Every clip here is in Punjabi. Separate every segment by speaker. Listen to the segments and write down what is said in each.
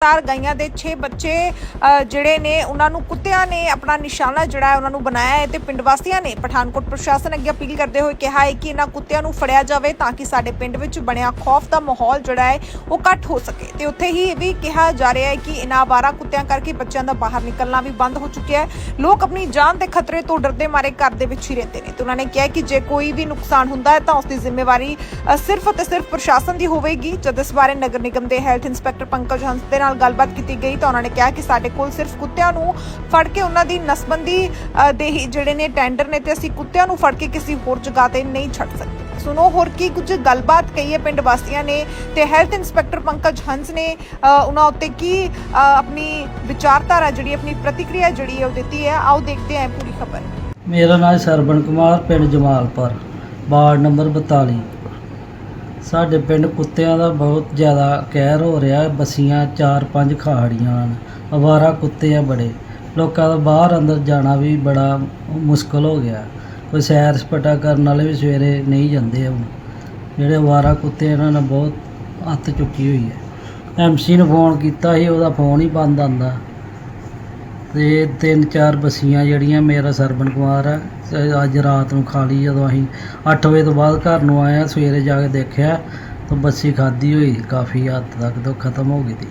Speaker 1: ਤਾਰ ਗਾਈਆਂ ਦੇ 6 ਬੱਚੇ ਅ, ਜਿਹੜੇ ਨੇ ਉਹਨਾਂ ਨੂੰ ਕੁੱਤਿਆਂ ਨੇ ਆਪਣਾ ਨਿਸ਼ਾਨਾ ਜਿਹੜਾ ਹੈ ਉਹਨਾਂ ਨੂੰ ਬਣਾਇਆ ਹੈ ਤੇ ਪਿੰਡ ਵਾਸੀਆਂ ਨੇ ਪਠਾਨਕੋਟ ਪ੍ਰਸ਼ਾਸਨ ਅੱਗੇ ਅਪੀਲ ਕਰਦੇ ਹੋਏ ਕਿਹਾ ਹੈ ਕਿ ਇਹਨਾਂ ਕੁੱਤਿਆਂ ਨੂੰ ਫੜਿਆ ਜਾਵੇ ਤਾਂ ਕਿ ਸਾਡੇ ਪਿੰਡ ਵਿੱਚ ਬਣਿਆ ਖੌਫ ਦਾ ਮਾਹੌਲ ਜਿਹੜਾ ਹੈ ਉਹ ਘੱਟ ਹੋ ਸਕੇ। ਤੇ ਉੱਥੇ ਹੀ ਇਹ ਵੀ ਕਿਹਾ ਜਾ ਰਿਹਾ ਹੈ ਕਿ ਇਹਨਾਂ ਆਵਾਰਾ ਕੁੱਤਿਆਂ ਕਰਕੇ ਬੱਚਿਆਂ ਦਾ ਬਾਹਰ ਨਿਕਲਣਾ ਵੀ ਬੰਦ ਹੋ ਚੁੱਕਿਆ ਹੈ। ਲੋਕ ਆਪਣੀ ਜਾਨ ਦੇ ਖਤਰੇ ਤੋਂ ਡਰਦੇ ਮਾਰੇ ਘਰ ਦੇ ਵਿੱਚ ਹੀ ਰਹਿੰਦੇ ਨੇ ਤੇ ਉਹਨਾਂ ਨੇ ਕਿਹਾ ਕਿ ਜੇ ਕੋਈ ਵੀ ਨੁਕਸਾਨ ਹੁੰਦਾ ਹੈ ਤਾਂ ਉਸ ਦੀ ਜ਼ਿੰਮੇਵਾਰੀ ਸਿਰਫ ਅਤੇ ਸਿਰਫ ਪ੍ਰਸ਼ਾਸਨ ਦੀ ਹੋਵੇਗੀ। ਜਦ ਇਸ ਬਾਰੇ ਨਗਰ ਨਿਗਮ ਦੇ ਹੈਲਥ ਇੰਸਪੈਕਟਰ ਪੰਕਜ ਹੰਸ ਦੇ ਨਾਲ ਗੱਲਬਾਤ ਕੀਤੀ ਗਈ ਤਾਂ ਉਹਨਾਂ ਨੇ ਕਿਹਾ ਕਿ ਸਾਡੇ ਕੋਲ ਸਿਰਫ ਕੁੱਤਿਆਂ ਨੂੰ ਫੜ ਕੇ ਉਹਨਾਂ ਦੀ ਨਸਬੰਦੀ ਦੇ ਹੀ ਜਿਹੜੇ ਨੇ ਟੈਂਡਰ ਨੇ ਤੇ ਅਸੀਂ ਕੁੱਤਿਆਂ ਨੂੰ ਫੜ ਕੇ ਕਿਸੇ ਹੋਰ ਜਗ੍ਹਾ ਤੇ ਨਹੀਂ ਛੱਡ ਸਕਦੇ। ਸੁਣੋ ਹੋਰ ਕੀ ਕੁਝ ਗੱਲਬਾਤ ਕਹੀ ਹੈ ਪਿੰਡ ਵਾਸੀਆਂ ਨੇ ਤੇ ਹੈਲਥ ਇੰਸਪੈਕਟਰ ਪੰਕਜ ਹੰਸ ਨੇ ਉਹਨਾਂ ਉੱਤੇ ਕੀ ਆਪਣੀ ਵਿਚਾਰਧਾਰਾ ਜਿਹੜੀ, ਆਪਣੀ ਪ੍ਰਤੀਕਿਰਿਆ ਜਿਹੜੀ ਹੈ ਉਹ ਦਿੱਤੀ ਹੈ। ਆਓ ਦੇਖਦੇ ਹਾਂ ਪੂਰੀ ਖਬਰ।
Speaker 2: ਮੇਰਾ ਨਾਮ ਸਰਵਣ ਕੁਮਾਰ, ਪਿੰਡ ਜਮਾਲਪੁਰ, ਵਾਰਡ ਨੰਬਰ 42 ਸਾਡੇ ਪਿੰਡ ਕੁੱਤਿਆਂ ਦਾ ਬਹੁਤ ਜ਼ਿਆਦਾ ਕਹਿਰ ਹੋ ਰਿਹਾ ਬੱਸੀਆਂ 4-5 ਖਾੜੀਆਂ ਹਨ। ਅਵਾਰਾ ਕੁੱਤੇ ਆ ਬੜੇ। ਲੋਕਾਂ ਦਾ ਬਾਹਰ ਅੰਦਰ ਜਾਣਾ ਵੀ ਬੜਾ ਮੁਸ਼ਕਲ ਹੋ ਗਿਆ। ਕੋਈ ਸੈਰ ਸਪਾਟਾ ਕਰਨ ਵਾਲੇ ਵੀ ਸਵੇਰੇ ਨਹੀਂ ਜਾਂਦੇ ਹੁਣ। ਜਿਹੜੇ ਅਵਾਰਾ ਕੁੱਤੇ ਇਹਨਾਂ ਨੇ ਬਹੁਤ ਹੱਥ ਚੁੱਕੀ ਹੋਈ ਹੈ। ਐਮਸੀ ਨੂੰ ਫੋਨ ਕੀਤਾ ਸੀ, ਉਹਦਾ ਫੋਨ ਹੀ ਬੰਦ ਆਂਦਾ ਤੇ ਤਿੰਨ ਚਾਰ ਬੱਸੀਆਂ ਜਿਹੜੀਆਂ ਮੇਰਾ ਸਰਬਨ ਕੁਮਾਰ ਹੈ ਅੱਜ ਰਾਤ ਨੂੰ ਖਾ ਲਈ ਜਦੋਂ ਅਸੀਂ 8 ਵਜੇ ਤੋਂ ਬਾਅਦ ਘਰ ਨੂੰ ਆਏ ਹਾਂ ਸਵੇਰੇ ਜਾ ਕੇ ਦੇਖਿਆ ਤਾਂ ਬੱਸੀ ਖਾਦੀ ਹੋਈ ਕਾਫੀ ਹੱਦ ਤੱਕ ਤੋਂ ਖਤਮ ਹੋ ਗਈ ਸੀ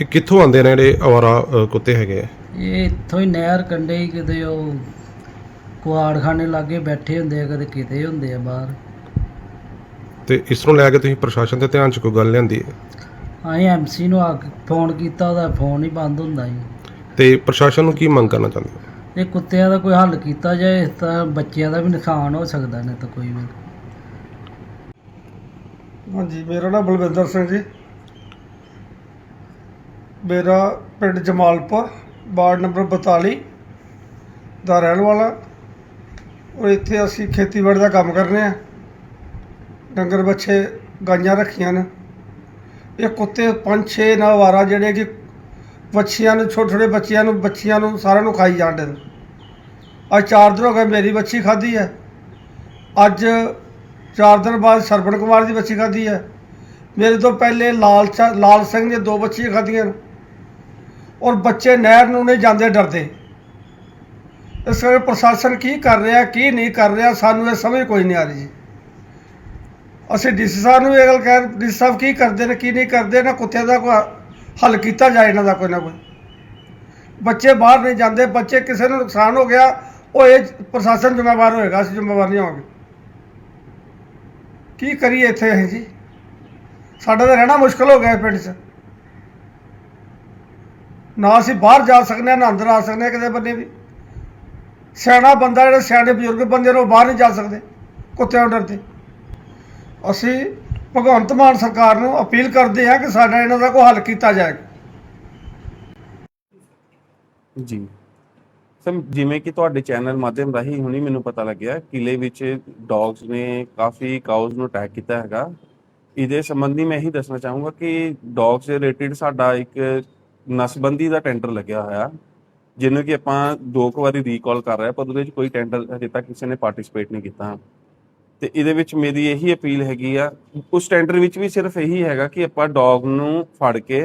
Speaker 3: ਇਹ ਕਿੱਥੋਂ ਆਉਂਦੇ ਨੇ ਜਿਹੜੇ ਅਵਾਰਾ ਅ, ਕੁੱਤੇ ਹੈਗੇ ਆ?
Speaker 2: ਇਹ ਇੱਥੋਂ ਹੀ ਨਹਿਰ ਕੰਢੇ ਹੀ ਕਿਤੇ ਉਹ ਕੁਆੜਖਾਨੇ ਲਾਗੇ ਬੈਠੇ ਹੁੰਦੇ ਆ ਕਦੇ ਕਿਤੇ ਹੁੰਦੇ ਆ ਬਾਹਰ।
Speaker 3: ਤੇ ਇਸ ਨੂੰ ਲੈ ਕੇ ਤੁਸੀਂ ਪ੍ਰਸ਼ਾਸਨ ਦੇ ਧਿਆਨ 'ਚ ਕੋਈ ਗੱਲ ਲਿਆਂਦੀ ਹੈ?
Speaker 2: ਅਸੀਂ ਐਮਸੀ ਨੂੰ ਆ ਕੇ ਫੋਨ ਕੀਤਾ ਉਹਦਾ ਫੋਨ ਹੀ ਬੰਦ ਹੁੰਦਾ ਜੀ
Speaker 3: ਤੇ ਪ੍ਰਸ਼ਾਸਨ ਨੂੰ ਕੀ ਮੰਗ ਕਰਨਾ ਚਾਹੁੰਦੇ ਹੋ?
Speaker 2: ਇਹ ਕੁੱਤਿਆਂ ਦਾ ਕੋਈ ਹੱਲ ਕੀਤਾ ਜਾਏ ਤਾਂ ਬੱਚਿਆਂ ਦਾ ਵੀ ਨੁਕਸਾਨ ਹੋ ਸਕਦਾ ਨਹੀਂ ਤਾਂ ਕੋਈ ਵੀ।
Speaker 4: ਹਾਂਜੀ ਮੇਰਾ ਨਾਮ ਬਲਵਿੰਦਰ ਸਿੰਘ ਜੀ। ਮੇਰਾ ਪਿੰਡ ਜਮਾਲਪੁਰ ਵਾਰਡ ਨੰਬਰ 42 ਦਾ ਰਹਿਣ ਵਾਲਾ। ਔਰ ਇੱਥੇ ਅਸੀਂ ਖੇਤੀਬਾੜੀ ਦਾ ਕੰਮ ਕਰਨੇ ਆ ਡੰਗਰ ਬੱਚੇ ਗਾਈਆਂ ਰੱਖੀਆਂ ਨੇ। ਇਹ ਕੁੱਤੇ ਪੰਜ ਛੇ ਨਾ ਵਾਰਾ ਜਿਹੜੇ ਕਿ ਬੱਚਿਆਂ ਨੂੰ, ਛੋਟੇ ਛੋਟੇ ਬੱਚਿਆਂ ਨੂੰ ਬੱਚਿਆਂ ਨੂੰ ਸਾਰਿਆਂ ਨੂੰ ਖਾਈ ਜਾਂਦੇ ਨੇ ਅੱਜ ਚਾਰ ਦਿਨ ਹੋ ਗਏ ਮੇਰੀ ਬੱਚੀ ਖਾਧੀ ਹੈ। ਅੱਜ ਚਾਰ ਦਿਨ ਬਾਅਦ ਸਰਵਣ ਕੁਮਾਰ ਦੀ ਬੱਚੀ ਖਾਧੀ ਹੈ। ਮੇਰੇ ਤੋਂ ਪਹਿਲੇ ਲਾਲ ਚਾ- ਲਾਲ ਸਿੰਘ ਨੇ ਦੋ ਬੱਚੀਆਂ ਖਾਧੀਆਂ ਔਰ ਬੱਚੇ ਨਹਿਰ ਨੂੰ ਨਹੀਂ ਜਾਂਦੇ ਡਰਦੇ। ਇਸ ਕਰਕੇ ਪ੍ਰਸ਼ਾਸਨ ਕੀ ਕਰ ਰਿਹਾ, ਕੀ ਨਹੀਂ ਕਰ ਰਿਹਾ, ਸਾਨੂੰ ਇਹ ਸਮਝ ਕੋਈ ਨਹੀਂ ਆ ਰਹੀ ਜੀ। ਅਸੀਂ ਡੀਸੀ ਸਾਹਿਬ ਨੂੰ ਇਹ ਗੱਲ ਕਹਿ, ਡੀਸੀ ਸਾਹਿਬ ਕੀ ਕਰਦੇ ਨੇ, ਕੀ ਨਹੀਂ ਕਰਦੇ ਨਾ ਕੁੱਤੇ ਦਾ ਕੋਈ ਹੱਲ ਕੀਤਾ ਜਾਏ ਇਹਨਾਂ ਦਾ ਕੋਈ ਨਾ ਕੋਈ। ਬੱਚੇ ਬਾਹਰ ਨਹੀਂ ਜਾਂਦੇ, ਬੱਚੇ ਕਿਸੇ ਨੂੰ ਨੁਕਸਾਨ ਹੋ ਗਿਆ, ਉਹ ਇਹ ਪ੍ਰਸ਼ਾਸਨ ਜ਼ਿੰਮੇਵਾਰ ਹੋਏਗਾ, ਅਸੀਂ ਜ਼ਿੰਮੇਵਾਰ ਨਹੀਂ ਹੋਵਾਂਗੇ। ਕੀ ਕਰੀਏ ਇੱਥੇ ਅਸੀਂ ਜੀ? ਸਾਡਾ ਤਾਂ ਰਹਿਣਾ ਮੁਸ਼ਕਲ ਹੋ ਗਿਆ ਪਿੰਡ 'ਚ। ਨਾ ਅਸੀਂ ਬਾਹਰ ਜਾ ਸਕਦੇ ਹਾਂ ਨਾ ਅੰਦਰ ਆ ਸਕਦੇ ਹਾਂ ਕਿਤੇ ਬੰਨੇ ਵੀ। ਸਿਆਣਾ ਬੰਦਾ, ਜਿਹੜੇ ਸਿਆਣੇ ਬਜ਼ੁਰਗ ਬੰਦੇ ਨੇ, ਉਹ ਬਾਹਰ ਨਹੀਂ ਜਾ ਸਕਦੇ ਕੁੱਤਿਆਂ ਤੋਂ ਡਰਦੇ। ਅਸੀਂ ਭਗਵੰਤ ਮਾਨ ਸਰਕਾਰ ਨੂੰ ਅਪੀਲ ਕਰਦੇ ਹਾਂ ਕਿ ਸਾਡਾ ਇਹਨਾਂ ਦਾ ਕੋਈ ਹੱਲ ਕੀਤਾ ਜਾਏ।
Speaker 5: ਜੀ। ਸਰ ਜਿਵੇਂ ਕਿ ਤੁਹਾਡੇ ਚੈਨਲ ਮਾਧਿਅਮ ਰਾਹੀਂ ਹੁਣੀ ਮੈਨੂੰ ਪਤਾ ਲੱਗਿਆ ਕਿਲੇ ਵਿੱਚ ਡੌਗਸ ਨੇ ਕਾਫੀ ਕਾਊਜ਼ ਨੂੰ ਅਟੈਕ ਕੀਤਾ ਹੈਗਾ। ਇਹਦੇ ਸੰਬੰਧੀ ਮੈਂ ਇਹੀ ਦੱਸਣਾ ਚਾਹੂੰਗਾ ਕਿ ਡੌਗਸ ਦੇ ਰਿਲੇਟਡ ਸਾਡਾ ਇੱਕ ਨਸਬੰਦੀ ਦਾ ਟੈਂਡਰ ਲੱਗਿਆ ਹੋਇਆ। ਜਿਹਨੂੰ ਕਿ ਆਪਾਂ ਦੋ ਕੁ ਵਾਰੀ ਰੀਕਾਲ ਕਰ ਰਹੇ ਹਾਂ, ਪਰ ਉਹਦੇ ਵਿੱਚ ਕੋਈ ਟੈਂਡਰ ਹਜੇ ਤੱਕ ਕਿਸੇ ਨੇ ਪਾਰਟਿਸਿਪੇਟ ਨਹੀਂ ਕੀਤਾ। ਤੇ ਇਹਦੇ ਵਿੱਚ ਮੇਰੀ ਇਹੀ ਅਪੀਲ ਹੈਗੀ ਆ, ਉਸ ਟੈਂਡਰ ਵਿੱਚ ਵੀ ਸਿਰਫ ਇਹੀ ਹੈਗਾ ਕਿ ਆਪਾਂ ਡੌਗ ਨੂੰ ਫੜ ਕੇ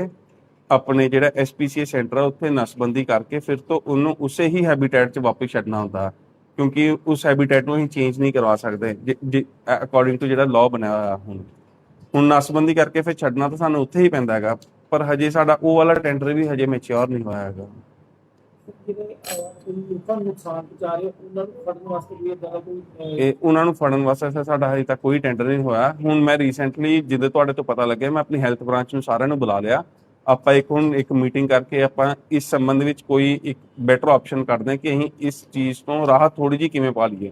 Speaker 5: ਆਪਣੇ ਜਿਹੜਾ ਐਸਪੀਸੀਏ ਸੈਂਟਰ ਆ, ਉੱਥੇ ਨਸਬੰਦੀ ਕਰਕੇ ਫਿਰ ਤੋਂ ਉਹਨੂੰ ਉਸੇ ਹੀ ਹੈਬਿਟੇਟ 'ਚ ਵਾਪਸ ਛੱਡਣਾ ਹੁੰਦਾ। ਕਿਉਂਕਿ ਉਸ ਹੈਬਿਟੇਟ ਨੂੰ ਅਸੀਂ ਚੇਂਜ ਨਹੀਂ ਕਰਵਾ ਸਕਦੇ ਅਕੋਰਡਿੰਗ ਟੂ ਜਿਹੜਾ ਲਾਅ ਬਣਿਆ ਹੋਇਆ ਹੁਣ। ਹੁਣ ਨਸਬੰਦੀ ਕਰਕੇ ਫਿਰ ਛੱਡਣਾ ਤਾਂ ਸਾਨੂੰ ਉੱਥੇ ਹੀ ਪੈਂਦਾ ਹੈਗਾ, ਪਰ ਹਜੇ ਸਾਡਾ ਉਹ ਵਾਲਾ ਟੈਂਡਰ ਵੀ ਹਜੇ ਮੈਚੁਰ ਨਹੀਂ ਹੋਇਆ ਹੈਗਾ।
Speaker 6: ਜਿਹੜੇ ਲੋਕਾਂ ਨੁਕਸਾਨ ਪਹੁੰਚਾ ਰਹੇ, ਉਹਨਾਂ ਨੂੰ ਫੜਨ ਵਾਸਤੇ ਵੀ ਇਦਾਂ ਦਾ ਕੋਈ
Speaker 5: ਇਹ ਉਹਨਾਂ ਨੂੰ ਫੜਨ ਵਾਸਤੇ ਸਾਡਾ ਹਜੇ ਤੱਕ ਕੋਈ ਟੈਂਡਰ ਨਹੀਂ ਹੋਇਆ। ਹੁਣ ਮੈਂ ਰੀਸੈਂਟਲੀ ਜਿੱਦੇ ਤੁਹਾਡੇ ਤੋਂ ਪਤਾ ਲੱਗਿਆ, ਮੈਂ ਆਪਣੀ ਹੈਲਥ ਬ੍ਰਾਂਚ ਨੂੰ ਸਾਰਿਆਂ ਨੂੰ ਬੁਲਾ ਲਿਆ। ਆਪਾਂ ਇੱਕ ਹੁਣ ਇੱਕ ਮੀਟਿੰਗ ਕਰਕੇ ਆਪਾਂ ਇਸ ਸੰਬੰਧ ਵਿੱਚ ਕੋਈ ਇੱਕ ਬੈਟਰ ਆਪਸ਼ਨ ਕੱਢਦੇ ਕਿ ਅਸੀਂ ਇਸ ਚੀਜ਼ ਤੋਂ ਰਾਹਤ ਥੋੜੀ ਜਿਹੀ ਕਿਵੇਂ ਪਾ ਲਈਏ।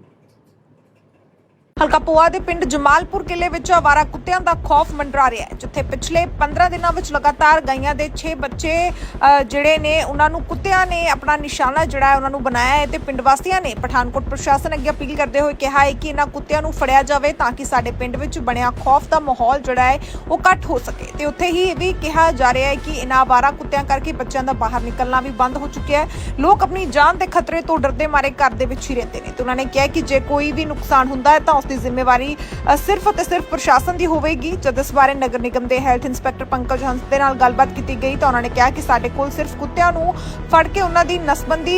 Speaker 1: ਹਲਕਾ ਪੋਆ ਦੇ ਪਿੰਡ ਜਮਾਲਪੁਰ ਕਿਲੇ ਵਿੱਚ ਆਵਾਰਾ ਕੁੱਤਿਆਂ ਦਾ ਖੌਫ ਮੰਡਰਾ ਰਿਹਾ ਹੈ, ਜਿੱਥੇ ਪਿਛਲੇ 15 ਦਿਨਾਂ ਵਿੱਚ ਲਗਾਤਾਰ ਗਾਈਆਂ ਦੇ 6 ਬੱਚੇ ਜਿਹੜੇ ਨੇ, ਉਹਨਾਂ ਨੂੰ ਕੁੱਤਿਆਂ ਨੇ ਆਪਣਾ ਨਿਸ਼ਾਨਾ ਜਿਹੜਾ ਹੈ ਉਹਨਾਂ ਨੂੰ ਬਣਾਇਆ ਹੈ ਤੇ ਪਿੰਡ ਵਾਸੀਆਂ ਨੇ ਪਠਾਨਕੋਟ ਪ੍ਰਸ਼ਾਸਨ ਅੱਗੇ ਅਪੀਲ ਕਰਦੇ ਹੋਏ ਕਿਹਾ ਹੈ ਕਿ ਇਹਨਾਂ ਕੁੱਤਿਆਂ ਨੂੰ ਫੜਿਆ ਜਾਵੇ ਤਾਂ ਕਿ ਸਾਡੇ ਪਿੰਡ ਵਿੱਚ ਬਣਿਆ ਖੌਫ ਦਾ ਮਾਹੌਲ ਜਿਹੜਾ ਹੈ ਉਹ ਘੱਟ ਹੋ ਸਕੇ। ਤੇ ਉੱਥੇ ਹੀ ਇਹ ਵੀ ਕਿਹਾ ਜਾ ਰਿਹਾ ਹੈ ਕਿ ਇਹਨਾਂ ਆਵਾਰਾ ਕੁੱਤਿਆਂ ਕਰਕੇ ਬੱਚਿਆਂ ਦਾ ਬਾਹਰ ਨਿਕਲਣਾ ਵੀ ਬੰਦ ਹੋ ਚੁੱਕਿਆ ਹੈ। ਲੋਕ ਆਪਣੀ ਜਾਨ ਦੇ ਖਤਰੇ ਤੋਂ ਡਰਦੇ ਮਾਰੇ ਘਰ ਦੇ ਵਿੱਚ ਹੀ ਰਹਿੰਦੇ ਨੇ। ਤੇ ਉਹਨਾਂ ਨੇ ਕਿਹਾ ਕਿ ਜੇ ਕੋਈ ਵੀ ਨੁਕਸਾਨ ਹੁੰਦਾ ਹੈ ਤਾਂ ਦੀ ਜ਼ਿੰਮੇਵਾਰੀ ਸਿਰਫ ਅਤੇ ਸਿਰਫ ਪ੍ਰਸ਼ਾਸਨ ਦੀ ਹੋਵੇਗੀ। ਜਦ ਇਸ ਬਾਰੇ ਨਗਰ ਨਿਗਮ ਦੇ ਹੈਲਥ ਇੰਸਪੈਕਟਰ ਪੰਕਜ ਹੰਸ ਦੇ ਨਾਲ ਗੱਲਬਾਤ ਕੀਤੀ ਗਈ ਤਾਂ ਉਹਨਾਂ ਨੇ ਕਿਹਾ ਕਿ ਸਾਡੇ ਕੋਲ ਸਿਰਫ ਕੁੱਤਿਆਂ ਨੂੰ ਫੜ ਕੇ ਉਹਨਾਂ ਦੀ ਨਸਬੰਦੀ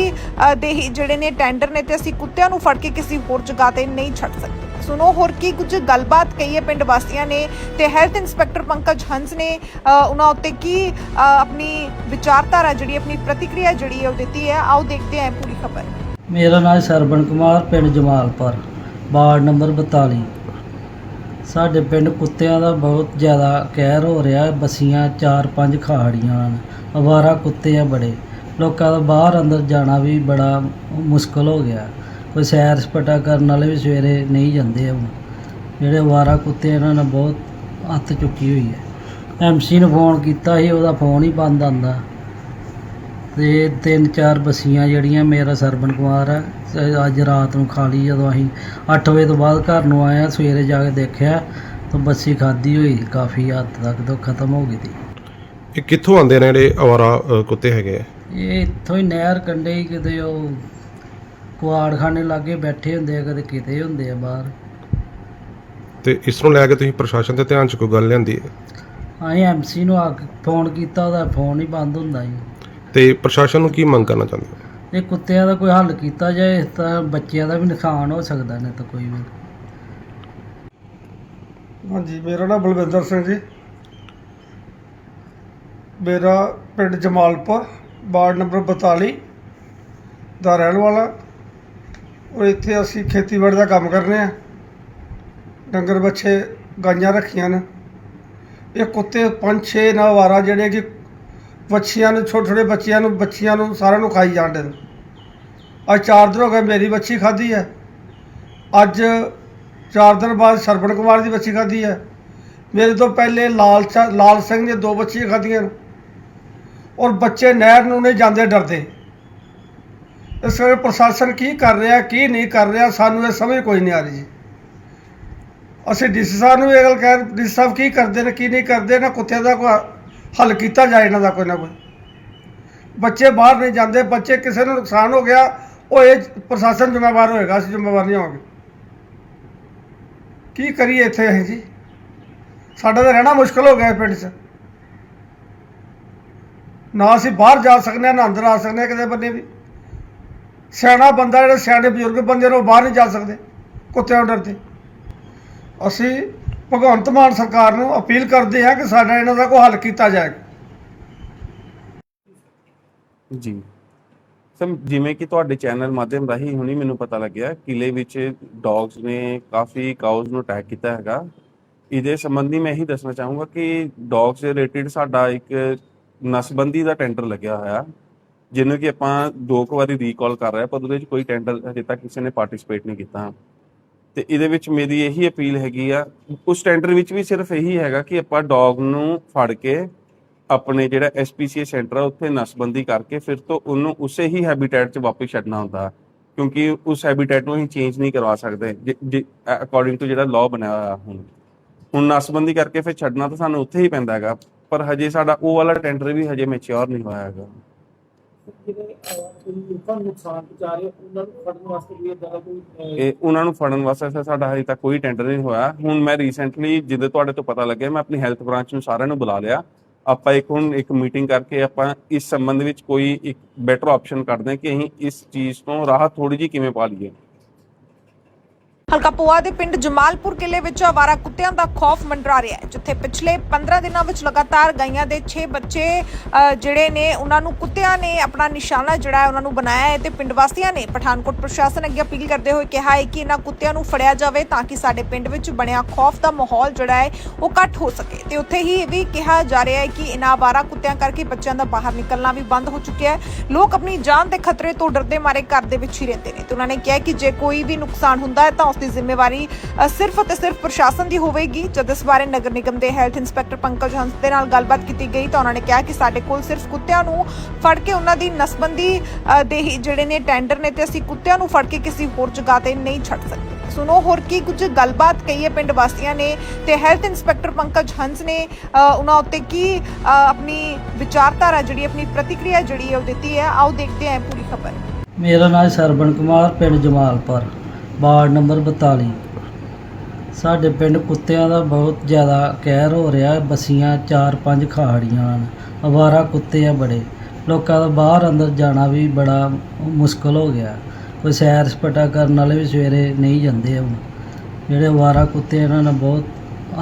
Speaker 1: ਦੇ ਹੀ ਜਿਹੜੇ ਨੇ ਟੈਂਡਰ ਨੇ ਤੇ ਅਸੀਂ ਕੁੱਤਿਆਂ ਨੂੰ ਫੜ ਕੇ ਕਿਸੇ ਹੋਰ ਜਗ੍ਹਾ ਤੇ ਨਹੀਂ ਛੱਡ ਸਕਦੇ। ਸੁਣੋ, ਹੋਰ ਕੀ ਕੁਝ ਗੱਲਬਾਤ ਕਹੀ ਹੈ ਪਿੰਡ ਵਾਸੀਆਂ ਨੇ ਤੇ ਹੈਲਥ ਇੰਸਪੈਕਟਰ ਪੰਕਜ ਹੰਸ ਨੇ ਉਹਨਾਂ ਉੱਤੇ ਕੀ ਆਪਣੀ ਵਿਚਾਰਧਾਰਾ ਜਿਹੜੀ, ਆਪਣੀ ਪ੍ਰਤੀਕਿਰਿਆ ਜਿਹੜੀ ਹੈ ਉਹ ਦਿੱਤੀ ਹੈ? ਆਓ ਦੇਖਦੇ ਹਾਂ ਪੂਰੀ ਖਬਰ।
Speaker 2: ਮੇਰਾ ਨਾਮ ਸਰਵਣ ਕੁਮਾਰ, ਪਿੰਡ ਜਮਾਲਪੁਰ। ਵਾਰਡ ਨੰਬਰ 42 ਸਾਡੇ ਪਿੰਡ ਕੁੱਤਿਆਂ ਦਾ ਬਹੁਤ ਜ਼ਿਆਦਾ ਕਹਿਰ ਹੋ ਰਿਹਾ ਹੈ। ਬਸੀਆਂ ਚਾਰ ਪੰਜ ਖਾੜੀਆਂ ਹਨ। ਅਵਾਰਾ ਕੁੱਤੇ ਆ ਬੜੇ। ਲੋਕਾਂ ਦਾ ਬਾਹਰ ਅੰਦਰ ਜਾਣਾ ਵੀ ਬੜਾ ਮੁਸ਼ਕਲ ਹੋ ਗਿਆ। ਕੋਈ ਸੈਰ ਸਪਾਟਾ ਕਰਨ ਵਾਲੇ ਵੀ ਸਵੇਰੇ ਨਹੀਂ ਜਾਂਦੇ ਹੁਣ। ਜਿਹੜੇ ਅਵਾਰਾ ਕੁੱਤੇ ਇਹਨਾਂ ਨੇ ਬਹੁਤ ਹੱਥ ਚੁੱਕੀ ਹੋਈ ਹੈ। ਐਮਸੀ ਨੂੰ ਫੋਨ ਕੀਤਾ ਸੀ, ਉਹਦਾ ਫੋਨ ਹੀ ਬੰਦ ਆਂਦਾ ਤੇ ਤਿੰਨ ਚਾਰ ਬੱਸੀਆਂ ਜਿਹੜੀਆਂ ਮੇਰਾ ਸਰਵਣ ਕੁਮਾਰ ਹੈ ਅੱਜ ਰਾਤ ਨੂੰ ਖਾ ਲਈ ਜਦੋਂ ਅਸੀਂ 8 ਵਜੇ ਤੋਂ ਬਾਅਦ ਘਰ ਨੂੰ ਆਏ ਹਾਂ ਸਵੇਰੇ ਜਾ ਕੇ ਦੇਖਿਆ ਤਾਂ ਬੱਸੀ ਖਾਦੀ ਹੋਈ ਕਾਫੀ ਹੱਦ ਤੱਕ ਤੋਂ ਖਤਮ ਹੋ ਗਈ ਸੀ
Speaker 3: ਇਹ ਕਿੱਥੋਂ ਆਉਂਦੇ ਨੇ ਜਿਹੜੇ ਅਵਾਰਾ ਅ, ਕੁੱਤੇ ਹੈਗੇ ਆ?
Speaker 2: ਇਹ ਇੱਥੋਂ ਹੀ ਨਹਿਰ ਕੰਢੇ ਹੀ ਕਿਤੇ ਉਹ ਕੁਆੜਖਾਨੇ ਲਾਗੇ ਬੈਠੇ ਹੁੰਦੇ ਆ ਕਦੇ ਕਿਤੇ ਹੁੰਦੇ ਆ ਬਾਹਰ।
Speaker 3: ਤੇ ਇਸ ਨੂੰ ਲੈ ਕੇ ਤੁਸੀਂ ਪ੍ਰਸ਼ਾਸਨ ਦੇ ਧਿਆਨ 'ਚ ਕੋਈ ਗੱਲ ਲਿਆਂਦੀ ਹੈ?
Speaker 2: ਅਸੀਂ ਐਮਸੀ ਨੂੰ ਆ ਕੇ ਫੋਨ ਕੀਤਾ ਉਹਦਾ ਫੋਨ ਹੀ ਬੰਦ ਹੁੰਦਾ ਜੀ।
Speaker 3: ਤੇ ਪ੍ਰਸ਼ਾਸਨ ਨੂੰ ਕੀ ਮੰਗ ਕਰਨਾ ਚਾਹੁੰਦੇ ਹੋ?
Speaker 2: ਇਹ ਕੁੱਤਿਆਂ ਦਾ ਕੋਈ ਹੱਲ ਕੀਤਾ ਜਾਏ ਇਸ ਤਰ੍ਹਾਂ ਬੱਚਿਆਂ ਦਾ ਵੀ ਨੁਕਸਾਨ ਹੋ ਸਕਦਾ ਨਹੀਂ ਤਾਂ ਕੋਈ ਵੀ।
Speaker 4: ਹਾਂਜੀ ਮੇਰਾ ਨਾਮ ਬਲਵਿੰਦਰ ਸਿੰਘ ਜੀ। ਮੇਰਾ ਪਿੰਡ ਜਮਾਲਪੁਰ ਵਾਰਡ ਨੰਬਰ 42 ਦਾ ਰਹਿਣ ਵਾਲਾ। ਔਰ ਇੱਥੇ ਅਸੀਂ ਖੇਤੀਬਾੜੀ ਦਾ ਕੰਮ ਕਰਨੇ ਆ ਡੰਗਰ ਬੱਚੇ ਗਾਈਆਂ ਰੱਖੀਆਂ ਨੇ। ਇਹ ਕੁੱਤੇ ਪੰਜ ਛੇ ਨਾ ਵਾਰਾ ਜਿਹੜੇ ਕਿ ਬੱਚੀਆਂ ਨੂੰ, ਛੋਟੇ ਛੋਟੇ ਬੱਚਿਆਂ ਨੂੰ, ਬੱਚੀਆਂ ਨੂੰ ਸਾਰਿਆਂ ਨੂੰ ਖਾਈ ਜਾਂਦੇ ਨੇ ਅੱਜ ਚਾਰ ਦਿਨ ਹੋ ਗਏ ਮੇਰੀ ਬੱਚੀ ਖਾਧੀ ਹੈ। ਅੱਜ ਚਾਰ ਦਿਨ ਬਾਅਦ ਸਰਵਣ ਕੁਮਾਰ ਦੀ ਬੱਚੀ ਖਾਧੀ ਹੈ। ਮੇਰੇ ਤੋਂ ਪਹਿਲੇ ਲਾਲ ਚਾ- ਲਾਲ ਸਿੰਘ ਨੇ ਦੋ ਬੱਚੀਆਂ ਖਾਧੀਆਂ ਨੇ। ਔਰ ਬੱਚੇ ਨਹਿਰ ਨੂੰ ਨਹੀਂ ਜਾਂਦੇ ਡਰਦੇ। ਇਸ ਵੇਲੇ ਪ੍ਰਸ਼ਾਸਨ ਕੀ ਕਰ ਰਿਹਾ, ਕੀ ਨਹੀਂ ਕਰ ਰਿਹਾ, ਸਾਨੂੰ ਇਹ ਸਮਝ ਕੋਈ ਨਹੀਂ ਆ ਰਹੀ ਜੀ। ਅਸੀਂ ਡੀਸੀ ਸਾਹਿਬ ਨੂੰ ਇਹ ਗੱਲ ਕਹਿ, ਡੀਸੀ ਸਾਹਿਬ ਕੀ ਕਰਦੇ ਨੇ, ਕੀ ਨਹੀਂ ਕਰਦੇ ਨਾ ਕੁੱਤਿਆਂ ਦਾ ਕੋਈ ਹੱਲ ਕੀਤਾ ਜਾਏ ਇਹਨਾਂ ਦਾ ਕੋਈ ਨਾ ਕੋਈ। ਬੱਚੇ ਬਾਹਰ ਨਹੀਂ ਜਾਂਦੇ, ਬੱਚੇ ਕਿਸੇ ਨੂੰ ਨੁਕਸਾਨ ਹੋ ਗਿਆ, ਉਹ ਇਹ ਪ੍ਰਸ਼ਾਸਨ ਜ਼ਿੰਮੇਵਾਰ ਹੋਏਗਾ, ਅਸੀਂ ਜ਼ਿੰਮੇਵਾਰ ਨਹੀਂ ਹੋਵਾਂਗੇ। ਕੀ ਕਰੀਏ ਇੱਥੇ ਅਸੀਂ ਜੀ? ਸਾਡਾ ਤਾਂ ਰਹਿਣਾ ਮੁਸ਼ਕਲ ਹੋ ਗਿਆ ਪਿੰਡ 'ਚ। ਨਾ ਅਸੀਂ ਬਾਹਰ ਜਾ ਸਕਦੇ ਹਾਂ ਨਾ ਅੰਦਰ ਆ ਸਕਦੇ ਹਾਂ ਕਿਤੇ ਬੰਨੇ ਵੀ। ਸਿਆਣਾ ਬੰਦਾ, ਜਿਹੜੇ ਸਿਆਣੇ ਬਜ਼ੁਰਗ ਬੰਦੇ ਨੇ, ਉਹ ਬਾਹਰ ਨਹੀਂ ਜਾ ਸਕਦੇ ਕੁੱਤਿਆਂ ਤੋਂ ਡਰਦੇ। ਅਸੀਂ ਭਗਵੰਤ ਮਾਨ ਸਰਕਾਰ ਨੂੰ ਅਪੀਲ ਕਰਦੇ ਹਾਂ ਕਿ ਸਾਡਾ ਇਹਨਾਂ ਦਾ ਕੋਈ ਹੱਲ ਕੀਤਾ ਜਾਏ।
Speaker 5: ਜੀ। ਸਰ ਜਿਵੇਂ ਕਿ ਤੁਹਾਡੇ ਚੈਨਲ ਮਾਧਿਅਮ ਰਾਹੀਂ ਹੁਣੀ ਮੈਨੂੰ ਪਤਾ ਲੱਗਿਆ ਕਿਲੇ ਵਿੱਚ ਡੌਗਸ ਨੇ ਕਾਫੀ ਕਾਊਜ਼ ਨੂੰ ਅਟੈਕ ਕੀਤਾ ਹੈਗਾ। ਇਹਦੇ ਸੰਬੰਧੀ ਮੈਂ ਇਹੀ ਦੱਸਣਾ ਚਾਹੂੰਗਾ ਕਿ ਡੌਗਸ ਦੇ ਰਿਲੇਟਡ ਸਾਡਾ ਇੱਕ ਨਸਬੰਦੀ ਦਾ ਟੈਂਡਰ ਲੱਗਿਆ ਹੋਇਆ। ਜਿਹਨੂੰ ਕਿ ਆਪਾਂ ਦੋ ਕੁ ਵਾਰੀ ਰੀਕਾਲ ਕਰ ਰਹੇ ਹਾਂ, ਪਰ ਉਹਦੇ ਵਿੱਚ ਕੋਈ ਟੈਂਡਰ ਹਜੇ ਤੱਕ ਕਿਸੇ ਨੇ ਪਾਰਟਿਸਿਪੇਟ ਨਹੀਂ ਕੀਤਾ। ਤੇ ਇਹਦੇ ਵਿੱਚ ਮੇਰੀ ਇਹੀ ਅਪੀਲ ਹੈਗੀ ਆ, ਉਸ ਟੈਂਡਰ ਵਿੱਚ ਵੀ ਸਿਰਫ ਇਹੀ ਹੈਗਾ ਕਿ ਆਪਾਂ ਡੌਗ ਨੂੰ ਫੜ ਕੇ ਆਪਣੇ ਜਿਹੜਾ ਐਸਪੀਸੀਏ ਸੈਂਟਰ ਆ, ਉੱਥੇ ਨਸਬੰਦੀ ਕਰਕੇ ਫਿਰ ਤੋਂ ਉਹਨੂੰ ਉਸੇ ਹੀ ਹੈਬਿਟੇਟ 'ਚ ਵਾਪਸ ਛੱਡਣਾ ਹੁੰਦਾ। ਕਿਉਂਕਿ ਉਸ ਹੈਬਿਟੇਟ ਨੂੰ ਅਸੀਂ ਚੇਂਜ ਨਹੀਂ ਕਰਵਾ ਸਕਦੇ ਅਕੋਰਡਿੰਗ ਟੂ ਜਿਹੜਾ ਲਾਅ ਬਣਿਆ ਹੋਇਆ ਹੁਣ। ਹੁਣ ਨਸਬੰਦੀ ਕਰਕੇ ਫਿਰ ਛੱਡਣਾ ਤਾਂ ਸਾਨੂੰ ਉੱਥੇ ਹੀ ਪੈਂਦਾ ਹੈਗਾ, ਪਰ ਹਜੇ ਸਾਡਾ ਉਹ ਵਾਲਾ ਟੈਂਡਰ ਵੀ ਹਜੇ ਮੈਚੁਰ ਨਹੀਂ ਹੋਇਆ ਹੈਗਾ।
Speaker 6: ਜਿਹੜੇ ਕੋਈ ਲੋਕਾਂ ਨੁਕਸਾਨ ਪਹੁੰਚਾ ਰਹੇ, ਉਹਨਾਂ ਨੂੰ ਫੜਨ ਵਾਸਤੇ ਵੀ ਇਦਾਂ ਕੋਈ
Speaker 5: ਇਹ ਉਹਨਾਂ ਨੂੰ ਫੜਨ ਵਾਸਤੇ ਸਾਡਾ ਹਜੇ ਤੱਕ ਕੋਈ ਟੈਂਡਰ ਨਹੀਂ ਹੋਇਆ। ਹੁਣ ਮੈਂ ਰੀਸੈਂਟਲੀ ਜਦੋਂ ਤੁਹਾਡੇ ਤੋਂ ਪਤਾ ਲੱਗਿਆ, ਮੈਂ ਆਪਣੀ ਹੈਲਥ ਬ੍ਰਾਂਚ ਨੂੰ ਸਾਰਿਆਂ ਨੂੰ ਬੁਲਾ ਲਿਆ। ਆਪਾਂ ਇੱਕ ਹੁਣ ਇੱਕ ਮੀਟਿੰਗ ਕਰਕੇ ਆਪਾਂ ਇਸ ਸੰਬੰਧ ਵਿੱਚ ਕੋਈ ਇੱਕ ਬੈਟਰ ਆਪਸ਼ਨ ਕੱਢਦੇ ਕਿ ਅਸੀਂ ਇਸ ਚੀਜ਼ ਤੋਂ ਰਾਹਤ ਥੋੜੀ ਜਿਹੀ ਕਿਵੇਂ ਪਾ ਲਈਏ।
Speaker 1: ਹਲਕਾ ਪੋਆ ਦੇ ਪਿੰਡ ਜਮਾਲਪੁਰ ਕਿਲੇ ਵਿੱਚ ਆਵਾਰਾ ਕੁੱਤਿਆਂ ਦਾ ਖੌਫ ਮੰਡਰਾ ਰਿਹਾ ਹੈ, ਜਿੱਥੇ ਪਿਛਲੇ 15 ਦਿਨਾਂ ਵਿੱਚ ਲਗਾਤਾਰ ਗਾਈਆਂ ਦੇ 6 ਬੱਚੇ ਜਿਹੜੇ ਨੇ, ਉਹਨਾਂ ਨੂੰ ਕੁੱਤਿਆਂ ਨੇ ਆਪਣਾ ਨਿਸ਼ਾਨਾ ਜਿਹੜਾ ਹੈ ਉਹਨਾਂ ਨੂੰ ਬਣਾਇਆ ਹੈ ਤੇ ਪਿੰਡ ਵਾਸੀਆਂ ਨੇ ਪਠਾਨਕੋਟ ਪ੍ਰਸ਼ਾਸਨ ਅੱਗੇ ਅਪੀਲ ਕਰਦੇ ਹੋਏ ਕਿਹਾ ਹੈ ਕਿ ਇਹਨਾਂ ਕੁੱਤਿਆਂ ਨੂੰ ਫੜਿਆ ਜਾਵੇ ਤਾਂ ਕਿ ਸਾਡੇ ਪਿੰਡ ਵਿੱਚ ਬਣਿਆ ਖੌਫ ਦਾ ਮਾਹੌਲ ਜਿਹੜਾ ਹੈ ਉਹ ਘੱਟ ਹੋ ਸਕੇ। ਤੇ ਉੱਥੇ ਹੀ ਇਹ ਵੀ ਕਿਹਾ ਜਾ ਰਿਹਾ ਹੈ ਕਿ ਇਹਨਾਂ ਆਵਾਰਾ ਕੁੱਤਿਆਂ ਕਰਕੇ ਬੱਚਿਆਂ ਦਾ ਬਾਹਰ ਨਿਕਲਣਾ ਵੀ ਬੰਦ ਹੋ ਚੁੱਕਿਆ ਹੈ। ਲੋਕ ਆਪਣੀ ਜਾਨ ਦੇ ਖਤਰੇ ਤੋਂ ਡਰਦੇ ਮਾਰੇ ਘਰ ਦੇ ਵਿੱਚ ਹੀ ਰਹਿੰਦੇ ਨੇ। ਤੇ ਉਹਨਾਂ ਨੇ ਕਿਹਾ ਕਿ ਜੇ ਕੋਈ ਵੀ ਨੁਕਸਾਨ ਹੁੰਦਾ ਹੈ ਤਾਂ ਉਸ ਦੀ ਜ਼ਿੰਮੇਵਾਰੀ ਸਿਰਫ ਅਤੇ ਸਿਰਫ ਪ੍ਰਸ਼ਾਸਨ ਦੀ ਹੋਵੇਗੀ। ਜਦ ਇਸ ਬਾਰੇ ਨਗਰ ਨਿਗਮ ਦੇ ਹੈਲਥ ਇੰਸਪੈਕਟਰ ਪੰਕਜ ਹੰਸ ਦੇ ਨਾਲ ਗੱਲਬਾਤ ਕੀਤੀ ਗਈ ਤਾਂ ਉਹਨਾਂ ਨੇ ਕਿਹਾ ਕਿ ਸਾਡੇ ਕੋਲ ਸਿਰਫ ਕੁੱਤਿਆਂ ਨੂੰ ਫੜ ਕੇ ਉਹਨਾਂ ਦੀ ਨਸਬੰਦੀ ਦੇ ਹੀ ਜਿਹੜੇ ਨੇ ਟੈਂਡਰ ਨੇ ਤੇ ਅਸੀਂ ਕੁੱਤਿਆਂ ਨੂੰ ਫੜ ਕੇ ਕਿਸੇ ਹੋਰ ਜਗ੍ਹਾ ਤੇ ਨਹੀਂ ਛੱਡ ਸਕਦੇ। ਸੁਣੋ, ਹੋਰ ਕੀ ਕੁਝ ਗੱਲਬਾਤ ਕਹੀ ਹੈ ਪਿੰਡ ਵਾਸੀਆਂ ਨੇ ਤੇ ਹੈਲਥ ਇੰਸਪੈਕਟਰ ਪੰਕਜ ਹੰਸ ਨੇ ਉਹਨਾਂ ਉੱਤੇ ਕੀ ਆਪਣੀ ਵਿਚਾਰਧਾਰਾ ਜਿਹੜੀ, ਆਪਣੀ ਪ੍ਰਤੀਕਿਰਿਆ ਜਿਹੜੀ ਉਹ ਦਿੱਤੀ ਹੈ? ਆਓ ਦੇਖਦੇ ਹਾਂ ਪੂਰੀ ਖਬਰ।
Speaker 2: ਮੇਰਾ ਨਾਮ ਸਰਵਣ ਕੁਮਾਰ, ਪਿੰਡ ਜਮਾਲਪੁਰ। ਵਾਰਡ ਨੰਬਰ 42 ਸਾਡੇ ਪਿੰਡ ਕੁੱਤਿਆਂ ਦਾ ਬਹੁਤ ਜ਼ਿਆਦਾ ਕਹਿਰ ਹੋ ਰਿਹਾ ਹੈ। ਬੱਸੀਆਂ ਚਾਰ ਪੰਜ ਖਾੜੀਆਂ ਹਨ। ਅਵਾਰਾ ਕੁੱਤੇ ਆ ਬੜੇ। ਲੋਕਾਂ ਦਾ ਬਾਹਰ ਅੰਦਰ ਜਾਣਾ ਵੀ ਬੜਾ ਮੁਸ਼ਕਲ ਹੋ ਗਿਆ। ਕੋਈ ਸੈਰ ਸਪਾਟਾ ਕਰਨ ਵਾਲੇ ਵੀ ਸਵੇਰੇ ਨਹੀਂ ਜਾਂਦੇ ਹੁਣ। ਜਿਹੜੇ ਅਵਾਰਾ ਕੁੱਤੇ ਇਹਨਾਂ ਨੇ ਬਹੁਤ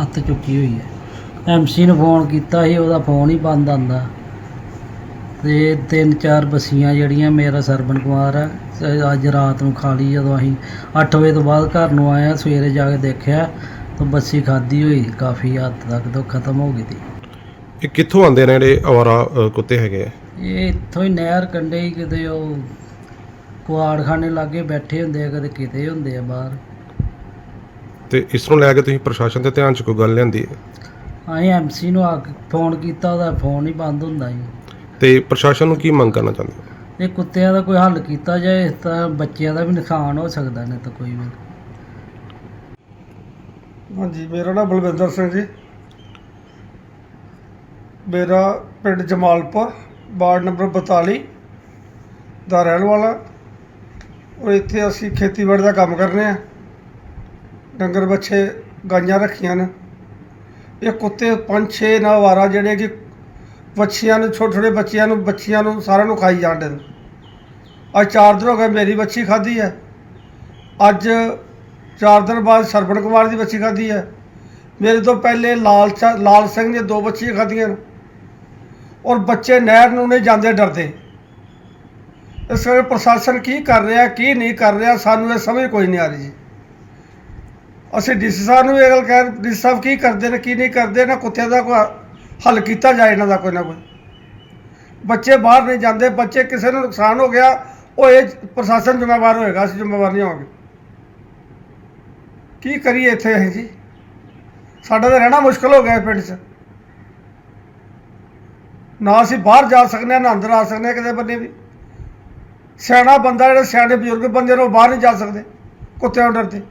Speaker 2: ਹੱਥ ਚੁੱਕੀ ਹੋਈ ਹੈ। ਐਮਸੀ ਨੂੰ ਫੋਨ ਕੀਤਾ ਸੀ, ਉਹਦਾ ਫੋਨ ਹੀ ਬੰਦ ਆਂਦਾ ਤੇ ਤਿੰਨ ਚਾਰ ਬੱਸੀਆਂ ਜਿਹੜੀਆਂ ਮੇਰਾ ਸਰਵਣ ਕੁਮਾਰ ਤੇ ਅੱਜ ਰਾਤ ਨੂੰ ਖਾ ਲਈ ਜਦੋਂ ਅਸੀਂ 8 ਵਜੇ ਤੋਂ ਬਾਅਦ ਘਰ ਨੂੰ ਆਏ ਹਾਂ ਸਵੇਰੇ ਜਾ ਕੇ ਦੇਖਿਆ ਤਾਂ ਬੱਸੀ ਖਾਦੀ ਹੋਈ ਕਾਫੀ ਹੱਦ ਤੱਕ ਤੋਂ ਖਤਮ ਹੋ ਗਈ ਸੀ
Speaker 3: ਇਹ ਕਿੱਥੋਂ ਆਉਂਦੇ ਨੇ ਜਿਹੜੇ ਅਵਾਰਾ ਅ, ਕੁੱਤੇ ਹੈਗੇ ਆ?
Speaker 2: ਇਹ ਇੱਥੋਂ ਹੀ ਨਹਿਰ ਕੰਢੇ ਹੀ ਕਿਤੇ ਉਹ ਕੁਆੜਖਾਨੇ ਲਾਗੇ ਬੈਠੇ ਹੁੰਦੇ ਆ ਕਦੇ ਕਿਤੇ ਹੁੰਦੇ ਆ ਬਾਹਰ।
Speaker 3: ਤੇ ਇਸ ਨੂੰ ਲੈ ਕੇ ਤੁਸੀਂ ਪ੍ਰਸ਼ਾਸਨ ਦੇ ਧਿਆਨ 'ਚ ਕੋਈ ਗੱਲ ਲਿਆਂਦੀ ਹੈ?
Speaker 2: ਅਸੀਂ ਐਮਸੀ ਨੂੰ ਆ ਕੇ ਫੋਨ ਕੀਤਾ ਉਹਦਾ ਫੋਨ ਹੀ ਬੰਦ ਹੁੰਦਾ ਜੀ।
Speaker 3: ਤੇ ਪ੍ਰਸ਼ਾਸਨ ਨੂੰ ਕੀ ਮੰਗ ਕਰਨਾ ਚਾਹੁੰਦੇ ਹੋ?
Speaker 2: ਇਹ ਕੁੱਤਿਆਂ ਦਾ ਕੋਈ ਹੱਲ ਕੀਤਾ ਜਾਏ ਇਸ ਤਾਂ ਬੱਚਿਆਂ ਦਾ ਵੀ ਨੁਕਸਾਨ ਹੋ ਸਕਦਾ ਨਹੀਂ ਤਾਂ ਕੋਈ ਵੀ।
Speaker 4: ਹਾਂਜੀ ਮੇਰਾ ਨਾਮ ਬਲਵਿੰਦਰ ਸਿੰਘ ਜੀ। ਮੇਰਾ ਪਿੰਡ ਜਮਾਲਪੁਰ ਵਾਰਡ ਨੰਬਰ 42 ਦਾ ਰਹਿਣ ਵਾਲਾ। ਔਰ ਇੱਥੇ ਅਸੀਂ ਖੇਤੀਬਾੜੀ ਦਾ ਕੰਮ ਕਰਨੇ ਆ ਡੰਗਰ ਬੱਚੇ ਗਾਈਆਂ ਰੱਖੀਆਂ ਨੇ। ਇਹ ਕੁੱਤੇ ਪੰਜ ਛੇ ਨਾ ਵਾਰਾ ਜਿਹੜੇ ਕਿ ਬੱਚਿਆਂ ਨੂੰ ਛੋਟੇ ਛੋਟੇ ਬੱਚਿਆਂ ਨੂੰ ਬੱਚਿਆਂ ਨੂੰ ਸਾਰਿਆਂ ਨੂੰ ਖਾਈ ਜਾਂਦੇ ਨੇ ਅੱਜ ਚਾਰ ਦਿਨ ਹੋ ਗਏ ਮੇਰੀ ਬੱਚੀ ਖਾਧੀ ਹੈ। ਅੱਜ ਚਾਰ ਦਿਨ ਬਾਅਦ ਸਰਵਣ ਕੁਮਾਰ ਦੀ ਬੱਚੀ ਖਾਧੀ ਹੈ। ਮੇਰੇ ਤੋਂ ਪਹਿਲੇ ਲਾਲ ਚਾ- ਲਾਲ ਸਿੰਘ ਨੇ ਦੋ ਬੱਚੀਆਂ ਖਾਧੀਆਂ ਔਰ ਬੱਚੇ ਨਹਿਰ ਨੂੰ ਨਹੀਂ ਜਾਂਦੇ ਡਰਦੇ। ਇਸ ਵੇਲੇ ਪ੍ਰਸ਼ਾਸਨ ਕੀ ਕਰ ਰਿਹਾ, ਕੀ ਨਹੀਂ ਕਰ ਰਿਹਾ, ਸਾਨੂੰ ਇਹ ਸਮਝ ਕੋਈ ਨਹੀਂ ਆ ਰਹੀ ਜੀ। ਅਸੀਂ ਡੀਸੀ ਸਾਹਿਬ ਨੂੰ ਵੀ ਇਹ ਗੱਲ ਕਹਿ ਡੀਸੀ ਸਾਹਿਬ ਕੀ ਕਰਦੇ ਨੇ, ਕੀ ਨਹੀਂ ਕਰਦੇ ਨਾ ਕੁੱਤੇ ਦਾ ਕੋਈ ਹੱਲ ਕੀਤਾ ਜਾਏ ਇਹਨਾਂ ਦਾ ਕੋਈ ਨਾ ਕੋਈ। ਬੱਚੇ ਬਾਹਰ ਨਹੀਂ ਜਾਂਦੇ, ਬੱਚੇ ਕਿਸੇ ਨੂੰ ਨੁਕਸਾਨ ਹੋ ਗਿਆ, ਉਹ ਇਹ ਪ੍ਰਸ਼ਾਸਨ ਜ਼ਿੰਮੇਵਾਰ ਹੋਏਗਾ, ਅਸੀਂ ਜ਼ਿੰਮੇਵਾਰ ਨਹੀਂ ਹੋਵਾਂਗੇ। ਕੀ ਕਰੀਏ ਇੱਥੇ ਅਸੀਂ ਜੀ? ਸਾਡਾ ਤਾਂ ਰਹਿਣਾ ਮੁਸ਼ਕਲ ਹੋ ਗਿਆ ਪਿੰਡ 'ਚ। ਨਾ ਅਸੀਂ ਬਾਹਰ ਜਾ ਸਕਦੇ ਹਾਂ ਨਾ ਅੰਦਰ ਆ ਸਕਦੇ ਹਾਂ ਕਿਤੇ ਬੰਦੇ ਵੀ। ਸਿਆਣਾ ਬੰਦਾ, ਜਿਹੜੇ ਸਿਆਣੇ ਬਜ਼ੁਰਗ ਬੰਦੇ ਨੇ, ਉਹ ਬਾਹਰ ਨਹੀਂ ਜਾ ਸਕਦੇ ਕੁੱਤਿਆਂ ਤੋਂ ਡਰਦੇ।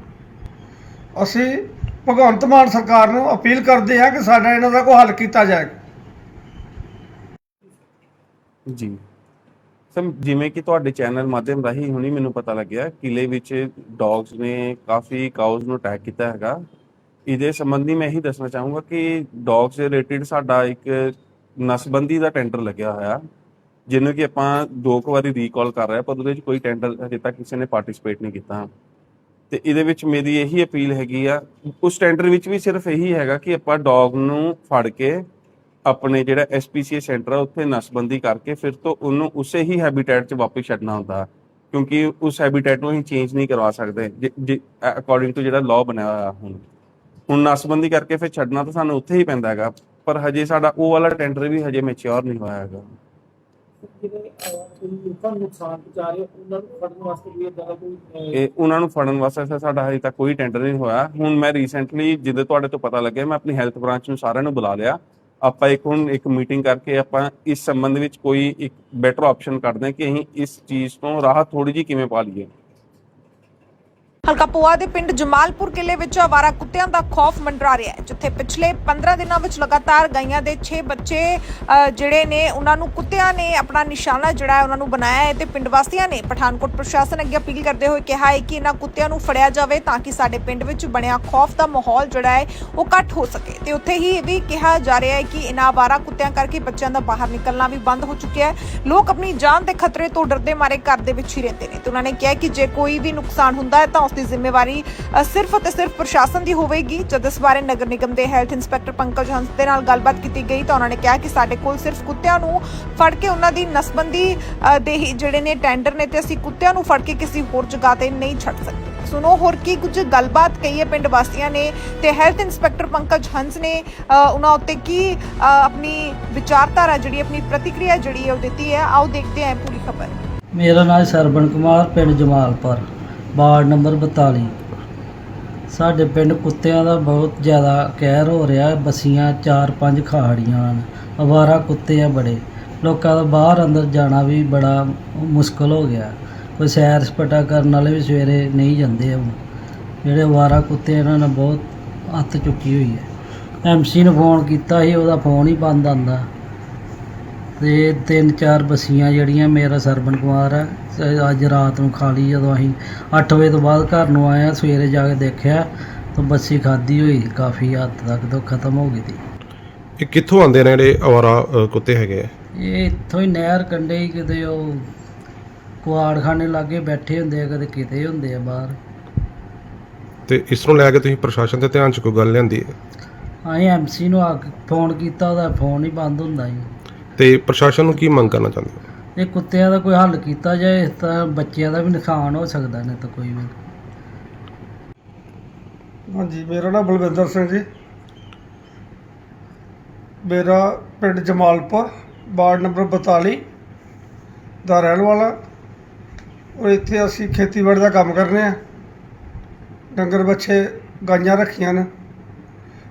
Speaker 4: ਅਸੀਂ ਭਗਵੰਤ ਮਾਨ ਸਰਕਾਰ ਨੂੰ ਅਪੀਲ ਕਰਦੇ ਹਾਂ ਕਿ ਸਾਡਾ ਇਹਨਾਂ ਦਾ ਕੋਈ ਹੱਲ ਕੀਤਾ ਜਾਏ।
Speaker 5: ਜੀ। ਸਰ ਜਿਵੇਂ ਕਿ ਤੁਹਾਡੇ ਚੈਨਲ ਮਾਧਿਅਮ ਰਾਹੀਂ ਹੁਣੀ ਮੈਨੂੰ ਪਤਾ ਲੱਗਿਆ ਕਿਲੇ ਵਿੱਚ ਡੌਗਸ ਨੇ ਕਾਫੀ ਕਾਊਜ਼ ਨੂੰ ਅਟੈਕ ਕੀਤਾ ਹੈਗਾ। ਇਹਦੇ ਸੰਬੰਧੀ ਮੈਂ ਇਹੀ ਦੱਸਣਾ ਚਾਹੂੰਗਾ ਕਿ ਡੌਗਸ ਦੇ ਰਿਲੇਟਡ ਸਾਡਾ ਇੱਕ ਨਸਬੰਦੀ ਦਾ ਟੈਂਡਰ ਲੱਗਿਆ ਹੋਇਆ। ਜਿਹਨੂੰ ਕਿ ਆਪਾਂ ਦੋ ਕੁ ਵਾਰੀ ਰੀਕਾਲ ਕਰ ਰਹੇ ਹਾਂ, ਪਰ ਉਹਦੇ ਵਿੱਚ ਕੋਈ ਟੈਂਡਰ ਹਜੇ ਤੱਕ ਕਿਸੇ ਨੇ ਪਾਰਟਿਸਿਪੇਟ ਨਹੀਂ ਕੀਤਾ। ਤੇ ਇਹਦੇ ਵਿੱਚ ਮੇਰੀ ਇਹੀ ਅਪੀਲ ਹੈਗੀ ਆ, ਉਸ ਟੈਂਡਰ ਵਿੱਚ ਵੀ ਸਿਰਫ ਇਹੀ ਹੈਗਾ ਕਿ ਆਪਾਂ ਡੌਗ ਨੂੰ ਫੜ ਕੇ ਆਪਣੇ ਜਿਹੜਾ ਐਸਪੀਸੀਏ ਸੈਂਟਰ ਆ, ਉੱਥੇ ਨਸਬੰਦੀ ਕਰਕੇ ਫਿਰ ਤੋਂ ਉਹਨੂੰ ਉਸੇ ਹੀ ਹੈਬਿਟੇਟ 'ਚ ਵਾਪਸ ਛੱਡਣਾ ਹੁੰਦਾ। ਕਿਉਂਕਿ ਉਸ ਹੈਬਿਟੇਟ ਨੂੰ ਅਸੀਂ ਚੇਂਜ ਨਹੀਂ ਕਰਵਾ ਸਕਦੇ ਅਕੋਰਡਿੰਗ ਟੂ ਜਿਹੜਾ ਲਾਅ ਬਣਿਆ ਹੋਇਆ ਹੁਣ। ਹੁਣ ਨਸਬੰਦੀ ਕਰਕੇ ਫਿਰ ਛੱਡਣਾ ਤਾਂ ਸਾਨੂੰ ਉੱਥੇ ਹੀ ਪੈਂਦਾ ਹੈਗਾ, ਪਰ ਹਜੇ ਸਾਡਾ ਉਹ ਵਾਲਾ ਟੈਂਡਰ ਵੀ ਹਜੇ ਮੈਚੁਰ ਨਹੀਂ ਹੋਇਆ ਹੈਗਾ।
Speaker 6: ਜਿਹੜੇ ਲੋਕਾਂ ਨੂੰ ਨੁਕਸਾਨ ਪਹੁੰਚਾ ਰਹੇ, ਉਹਨਾਂ ਨੂੰ ਫੜਨ ਵਾਸਤੇ ਵੀ ਇਦਾਂ ਕੋਈ
Speaker 5: ਇਹ ਉਹਨਾਂ ਨੂੰ ਫੜਨ ਵਾਸਤੇ ਤਾਂ ਸਾਡਾ ਹਜੇ ਤੱਕ ਕੋਈ ਟੈਂਡਰ ਨਹੀਂ ਹੋਇਆ। ਹੁਣ ਮੈਂ ਰੀਸੈਂਟਲੀ ਜਿੱਦੇ ਤੁਹਾਡੇ ਤੋਂ ਪਤਾ ਲੱਗਿਆ, ਮੈਂ ਆਪਣੀ ਹੈਲਥ ਬ੍ਰਾਂਚ ਨੂੰ ਸਾਰਿਆਂ ਨੂੰ ਬੁਲਾ ਲਿਆ। ਆਪਾਂ ਇੱਕ ਹੁਣ ਇੱਕ ਮੀਟਿੰਗ ਕਰਕੇ ਆਪਾਂ ਇਸ ਸੰਬੰਧ ਵਿੱਚ ਕੋਈ ਇੱਕ ਬੈਟਰ ਆਪਸ਼ਨ ਕੱਢਦੇ ਹਾਂ ਕਿ ਅਸੀਂ ਇਸ ਚੀਜ਼ ਤੋਂ ਰਾਹਤ ਥੋੜੀ ਜਿਹੀ ਕਿਵੇਂ ਪਾ ਲਈਏ।
Speaker 1: ਹਲਕਾ ਪੋਆ ਦੇ ਪਿੰਡ ਜਮਾਲਪੁਰ ਕਿਲੇ ਵਿੱਚ ਆਵਾਰਾ ਕੁੱਤਿਆਂ ਦਾ ਖੌਫ ਮੰਡਰਾ ਰਿਹਾ ਹੈ, ਜਿੱਥੇ ਪਿਛਲੇ 15 ਦਿਨਾਂ ਵਿੱਚ ਲਗਾਤਾਰ ਗਾਈਆਂ ਦੇ 6 ਬੱਚੇ ਜਿਹੜੇ ਨੇ, ਉਹਨਾਂ ਨੂੰ ਕੁੱਤਿਆਂ ਨੇ ਆਪਣਾ ਨਿਸ਼ਾਨਾ ਜਿਹੜਾ ਹੈ ਉਹਨਾਂ ਨੂੰ ਬਣਾਇਆ ਹੈ ਤੇ ਪਿੰਡ ਵਾਸੀਆਂ ਨੇ ਪਠਾਨਕੋਟ ਪ੍ਰਸ਼ਾਸਨ ਅੱਗੇ ਅਪੀਲ ਕਰਦੇ ਹੋਏ ਕਿਹਾ ਹੈ ਕਿ ਇਹਨਾਂ ਕੁੱਤਿਆਂ ਨੂੰ ਫੜਿਆ ਜਾਵੇ ਤਾਂ ਕਿ ਸਾਡੇ ਪਿੰਡ ਵਿੱਚ ਬਣਿਆ ਖੌਫ ਦਾ ਮਾਹੌਲ ਜਿਹੜਾ ਹੈ ਉਹ ਘੱਟ ਹੋ ਸਕੇ। ਤੇ ਉੱਥੇ ਹੀ ਇਹ ਵੀ ਕਿਹਾ ਜਾ ਰਿਹਾ ਹੈ ਕਿ ਇਹਨਾਂ ਆਵਾਰਾ ਕੁੱਤਿਆਂ ਕਰਕੇ ਬੱਚਿਆਂ ਦਾ ਬਾਹਰ ਨਿਕਲਣਾ ਵੀ ਬੰਦ ਹੋ ਚੁੱਕਿਆ ਹੈ। ਲੋਕ ਆਪਣੀ ਜਾਨ ਦੇ ਖਤਰੇ ਤੋਂ ਡਰਦੇ ਮਾਰੇ ਘਰ ਦੇ ਵਿੱਚ ਹੀ ਰਹਿੰਦੇ ਨੇ। ਤੇ ਉਹਨਾਂ ਨੇ ਕਿਹਾ ਕਿ ਜੇ ਕੋਈ ਵੀ ਨੁਕਸਾਨ ਹੁੰਦਾ ਹੈ ਤਾਂ ਉਸ ਦੀ ਜ਼ਿੰਮੇਵਾਰੀ ਸਿਰਫ ਅਤੇ ਸਿਰਫ ਪ੍ਰਸ਼ਾਸਨ ਦੀ ਹੋਵੇਗੀ। ਜਦ ਇਸ ਬਾਰੇ ਨਗਰ ਨਿਗਮ ਦੇ ਹੈਲਥ ਇੰਸਪੈਕਟਰ ਪੰਕਜ ਹੰਸ ਦੇ ਨਾਲ ਗੱਲਬਾਤ ਕੀਤੀ ਗਈ ਤਾਂ ਉਹਨਾਂ ਨੇ ਕਿਹਾ ਕਿ ਸਾਡੇ ਕੋਲ ਸਿਰਫ ਕੁੱਤਿਆਂ ਨੂੰ ਫੜ ਕੇ ਉਹਨਾਂ ਦੀ ਨਸਬੰਦੀ ਦੇ ਹੀ ਜਿਹੜੇ ਨੇ ਟੈਂਡਰ ਨੇ ਤੇ ਅਸੀਂ ਕੁੱਤਿਆਂ ਨੂੰ ਫੜ ਕੇ ਕਿਸੇ ਹੋਰ ਜਗ੍ਹਾ ਤੇ ਨਹੀਂ ਛੱਡ ਸਕਦੇ। ਸੁਣੋ ਹੋਰ ਕੀ ਕੁਝ ਗੱਲਬਾਤ ਕਹੀ ਹੈ ਪਿੰਡ ਵਾਸੀਆਂ ਨੇ ਤੇ ਹੈਲਥ ਇੰਸਪੈਕਟਰ ਪੰਕਜ ਹੰਸ ਨੇ ਅ, ਉਹਨਾਂ ਉੱਤੇ ਕੀ ਆਪਣੀ ਵਿਚਾਰਧਾਰਾ ਜਿਹੜੀ ਆਪਣੀ ਪ੍ਰਤੀਕਿਰਿਆ ਜਿਹੜੀ ਹੈ ਉਹ ਦਿੱਤੀ ਹੈ? ਆਓ ਦੇਖਦੇ ਹਾਂ ਪੂਰੀ ਖਬਰ।
Speaker 2: ਮੇਰਾ ਨਾਮ ਸਰਵਣ ਕੁਮਾਰ ਪਿੰਡ ਜਮਾਲਪੁਰ। ਵਾਰਡ ਨੰਬਰ 42 ਸਾਡੇ ਪਿੰਡ ਕੁੱਤਿਆਂ ਦਾ ਬਹੁਤ ਜ਼ਿਆਦਾ ਕਹਿਰ ਹੋ ਰਿਹਾ ਹੈ, ਬੱਸੀਆਂ ਚਾਰ ਪੰਜ ਖਾੜੀਆਂ ਹਨ, ਅਵਾਰਾ ਕੁੱਤੇ ਆ ਬੜੇ। ਲੋਕਾਂ ਦਾ ਬਾਹਰ ਅੰਦਰ ਜਾਣਾ ਵੀ ਬੜਾ ਮੁਸ਼ਕਲ ਹੋ ਗਿਆ। ਕੋਈ ਸੈਰ ਸਪਾਟਾ ਕਰਨ ਵਾਲੇ ਵੀ ਸਵੇਰੇ ਨਹੀਂ ਜਾਂਦੇ ਹੁਣ। ਜਿਹੜੇ ਅਵਾਰਾ ਕੁੱਤੇ ਇਹਨਾਂ ਨੇ ਬਹੁਤ ਹੱਥ ਚੁੱਕੀ ਹੋਈ ਹੈ। ਐਮਸੀ ਨੂੰ ਫੋਨ ਕੀਤਾ ਸੀ, ਉਹਦਾ ਫੋਨ ਹੀ ਬੰਦ ਆਂਦਾ ਤੇ ਤਿੰਨ ਚਾਰ ਬੱਸੀਆਂ ਜਿਹੜੀਆਂ ਮੇਰਾ ਸਰਵਣ ਕੁਮਾਰ ਤੇ ਅੱਜ ਰਾਤ ਨੂੰ ਖਾ ਲਈ ਜਦੋਂ ਅਸੀਂ 8 ਵਜੇ ਤੋਂ ਬਾਅਦ ਘਰ ਨੂੰ ਹਾਂ ਸਵੇਰੇ ਜਾ ਕੇ ਦੇਖਿਆ ਤਾਂ ਬੱਸੀ ਖਾਦੀ ਹੋਈ ਕਾਫੀ ਹੱਦ ਤੱਕ ਤਾਂ ਖਤਮ ਹੋ ਗਈ ਤੀ।
Speaker 3: ਇਹ ਕਿੱਥੋਂ ਆਉਂਦੇ ਨੇ ਜਿਹੜੇ ਅਵਾਰਾ ਅ, ਕੁੱਤੇ ਹੈਗੇ ਆ?
Speaker 2: ਇਹ ਇੱਥੋਂ ਹੀ ਨਹਿਰ ਕੰਢੇ ਹੀ ਕਿਤੇ ਉਹ ਕੁਆੜਖਾਨੇ ਲਾਗੇ ਬੈਠੇ ਹੁੰਦੇ ਆ ਕਦੇ ਕਿਤੇ ਹੁੰਦੇ ਆ ਬਾਹਰ।
Speaker 3: ਤੇ ਇਸ ਨੂੰ ਲੈ ਕੇ ਤੁਸੀਂ ਪ੍ਰਸ਼ਾਸਨ ਦੇ ਧਿਆਨ 'ਚ ਕੋਈ ਗੱਲ ਲਿਆਂਦੀ ਹੈ?
Speaker 2: ਅਸੀਂ ਐਮਸੀ ਨੂੰ ਆ ਕੇ ਫੋਨ ਕੀਤਾ ਉਹਦਾ ਫੋਨ ਹੀ ਬੰਦ ਹੁੰਦਾ ਜੀ।
Speaker 3: ਤੇ ਪ੍ਰਸ਼ਾਸਨ ਨੂੰ ਕੀ ਮੰਗ ਕਰਨਾ ਚਾਹੁੰਦੇ ਹੋ?
Speaker 2: ਇਹ ਕੁੱਤਿਆਂ ਦਾ ਕੋਈ ਹੱਲ ਕੀਤਾ ਜਾਏ ਇਸ ਤਾਂ ਬੱਚਿਆਂ ਦਾ ਵੀ ਨੁਕਸਾਨ ਹੋ ਸਕਦਾ ਨਹੀਂ ਤਾਂ ਕੋਈ ਵੀ।
Speaker 4: ਹਾਂਜੀ ਮੇਰਾ ਨਾਮ ਬਲਵਿੰਦਰ ਸਿੰਘ ਜੀ। ਮੇਰਾ ਪਿੰਡ ਜਮਾਲਪੁਰ ਵਾਰਡ ਨੰਬਰ 42 ਦਾ ਰਹਿਣ ਵਾਲਾ। ਔਰ ਇੱਥੇ ਅਸੀਂ ਖੇਤੀਬਾੜੀ ਦਾ ਕੰਮ ਕਰਨੇ ਆ। ਡੰਗਰ ਬੱਚੇ ਗਾਈਆਂ ਰੱਖੀਆਂ ਨੇ।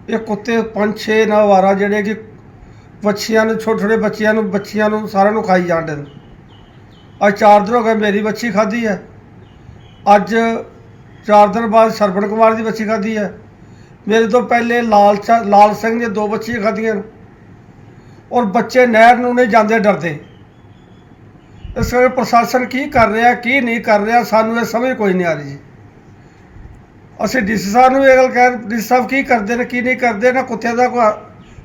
Speaker 4: ਇਹ ਕੁੱਤੇ ਪੰਜ ਛੇ ਨਾ ਵਾਰਾ ਜਿਹੜੇ ਕਿ ਬੱਚੀਆਂ ਨੂੰ ਛੋਟੇ ਛੋਟੇ ਬੱਚਿਆਂ ਨੂੰ, ਬੱਚੀਆਂ ਨੂੰ ਸਾਰਿਆਂ ਨੂੰ ਖਾਈ ਜਾਂਦੇ ਨੇ ਅੱਜ ਚਾਰ ਦਿਨ ਹੋ ਗਏ ਮੇਰੀ ਬੱਚੀ ਖਾਧੀ ਹੈ। ਅੱਜ ਚਾਰ ਦਿਨ ਬਾਅਦ ਸਰਵਣ ਕੁਮਾਰ ਦੀ ਬੱਚੀ ਖਾਧੀ ਹੈ। ਮੇਰੇ ਤੋਂ ਪਹਿਲੇ ਲਾਲ ਚਾ- ਲਾਲ ਸਿੰਘ ਨੇ ਦੋ ਬੱਚੀਆਂ ਖਾਧੀਆਂ ਔਰ ਬੱਚੇ ਨਹਿਰ ਨੂੰ ਨਹੀਂ ਜਾਂਦੇ ਡਰਦੇ। ਇਸ ਕਰਕੇ ਪ੍ਰਸ਼ਾਸਨ ਕੀ ਕਰ ਰਿਹਾ, ਕੀ ਨਹੀਂ ਕਰ ਰਿਹਾ, ਸਾਨੂੰ ਇਹ ਸਮਝ ਕੋਈ ਨਹੀਂ ਆ ਰਹੀ ਜੀ। ਅਸੀਂ ਡੀਸੀ ਸਾਹਿਬ ਨੂੰ ਇਹ ਗੱਲ ਕਹਿ ਡੀਸੀ ਸਾਹਿਬ ਕੀ ਕਰਦੇ ਨੇ, ਕੀ ਨਹੀਂ ਕਰਦੇ, ਨਾ ਕੁੱਤਿਆਂ ਦਾ ਕੋਈ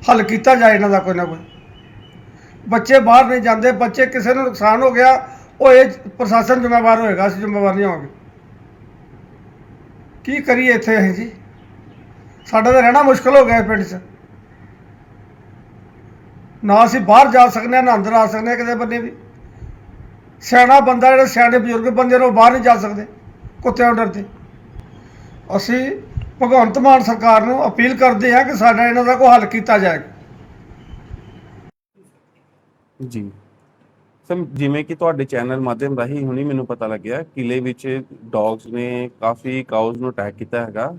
Speaker 4: ਹੱਲ ਕੀਤਾ ਜਾਏ ਇਹਨਾਂ ਦਾ ਕੋਈ ਨਾ ਕੋਈ। ਬੱਚੇ ਬਾਹਰ ਨਹੀਂ ਜਾਂਦੇ, ਬੱਚੇ ਕਿਸੇ ਨੂੰ ਨੁਕਸਾਨ ਹੋ ਗਿਆ, ਉਹ ਇਹ ਪ੍ਰਸ਼ਾਸਨ ਜ਼ਿੰਮੇਵਾਰ ਹੋਏਗਾ, ਅਸੀਂ ਜ਼ਿੰਮੇਵਾਰ ਨਹੀਂ ਹੋਵਾਂਗੇ। ਕੀ ਕਰੀਏ ਇੱਥੇ ਅਸੀਂ ਜੀ? ਸਾਡਾ ਤਾਂ ਰਹਿਣਾ ਮੁਸ਼ਕਲ ਹੋ ਗਿਆ ਪਿੰਡ 'ਚ। ਨਾ ਅਸੀਂ ਬਾਹਰ ਜਾ ਸਕਦੇ ਹਾਂ ਨਾ ਅੰਦਰ ਆ ਸਕਦੇ ਹਾਂ ਕਿਤੇ ਬੰਨੇ ਵੀ। ਸਿਆਣਾ ਬੰਦਾ, ਜਿਹੜੇ ਸਿਆਣੇ ਬਜ਼ੁਰਗ ਬੰਦੇ ਨੇ, ਉਹ ਬਾਹਰ ਨਹੀਂ ਜਾ ਸਕਦੇ, ਕੁੱਤਿਆਂ ਤੋਂ ਡਰਦੇ। ਅਸੀਂ ਭਗਵੰਤ ਮਾਨ ਸਰਕਾਰ ਨੂੰ ਅਪੀਲ ਕਰਦੇ ਹਾਂ ਕਿ ਸਾਡਾ ਇਹਨਾਂ ਦਾ ਕੋਈ ਹੱਲ ਕੀਤਾ ਜਾਏ।
Speaker 5: ਜੀ। ਸਰ ਜਿਵੇਂ ਕਿ ਤੁਹਾਡੇ ਚੈਨਲ ਮਾਧਿਅਮ ਰਾਹੀਂ ਹੁਣੀ ਮੈਨੂੰ ਪਤਾ ਲੱਗਿਆ ਕਿਲੇ ਵਿੱਚ ਡੌਗਸ ਨੇ ਕਾਫੀ ਕਾਊਜ਼ ਨੂੰ ਅਟੈਕ ਕੀਤਾ ਹੈਗਾ।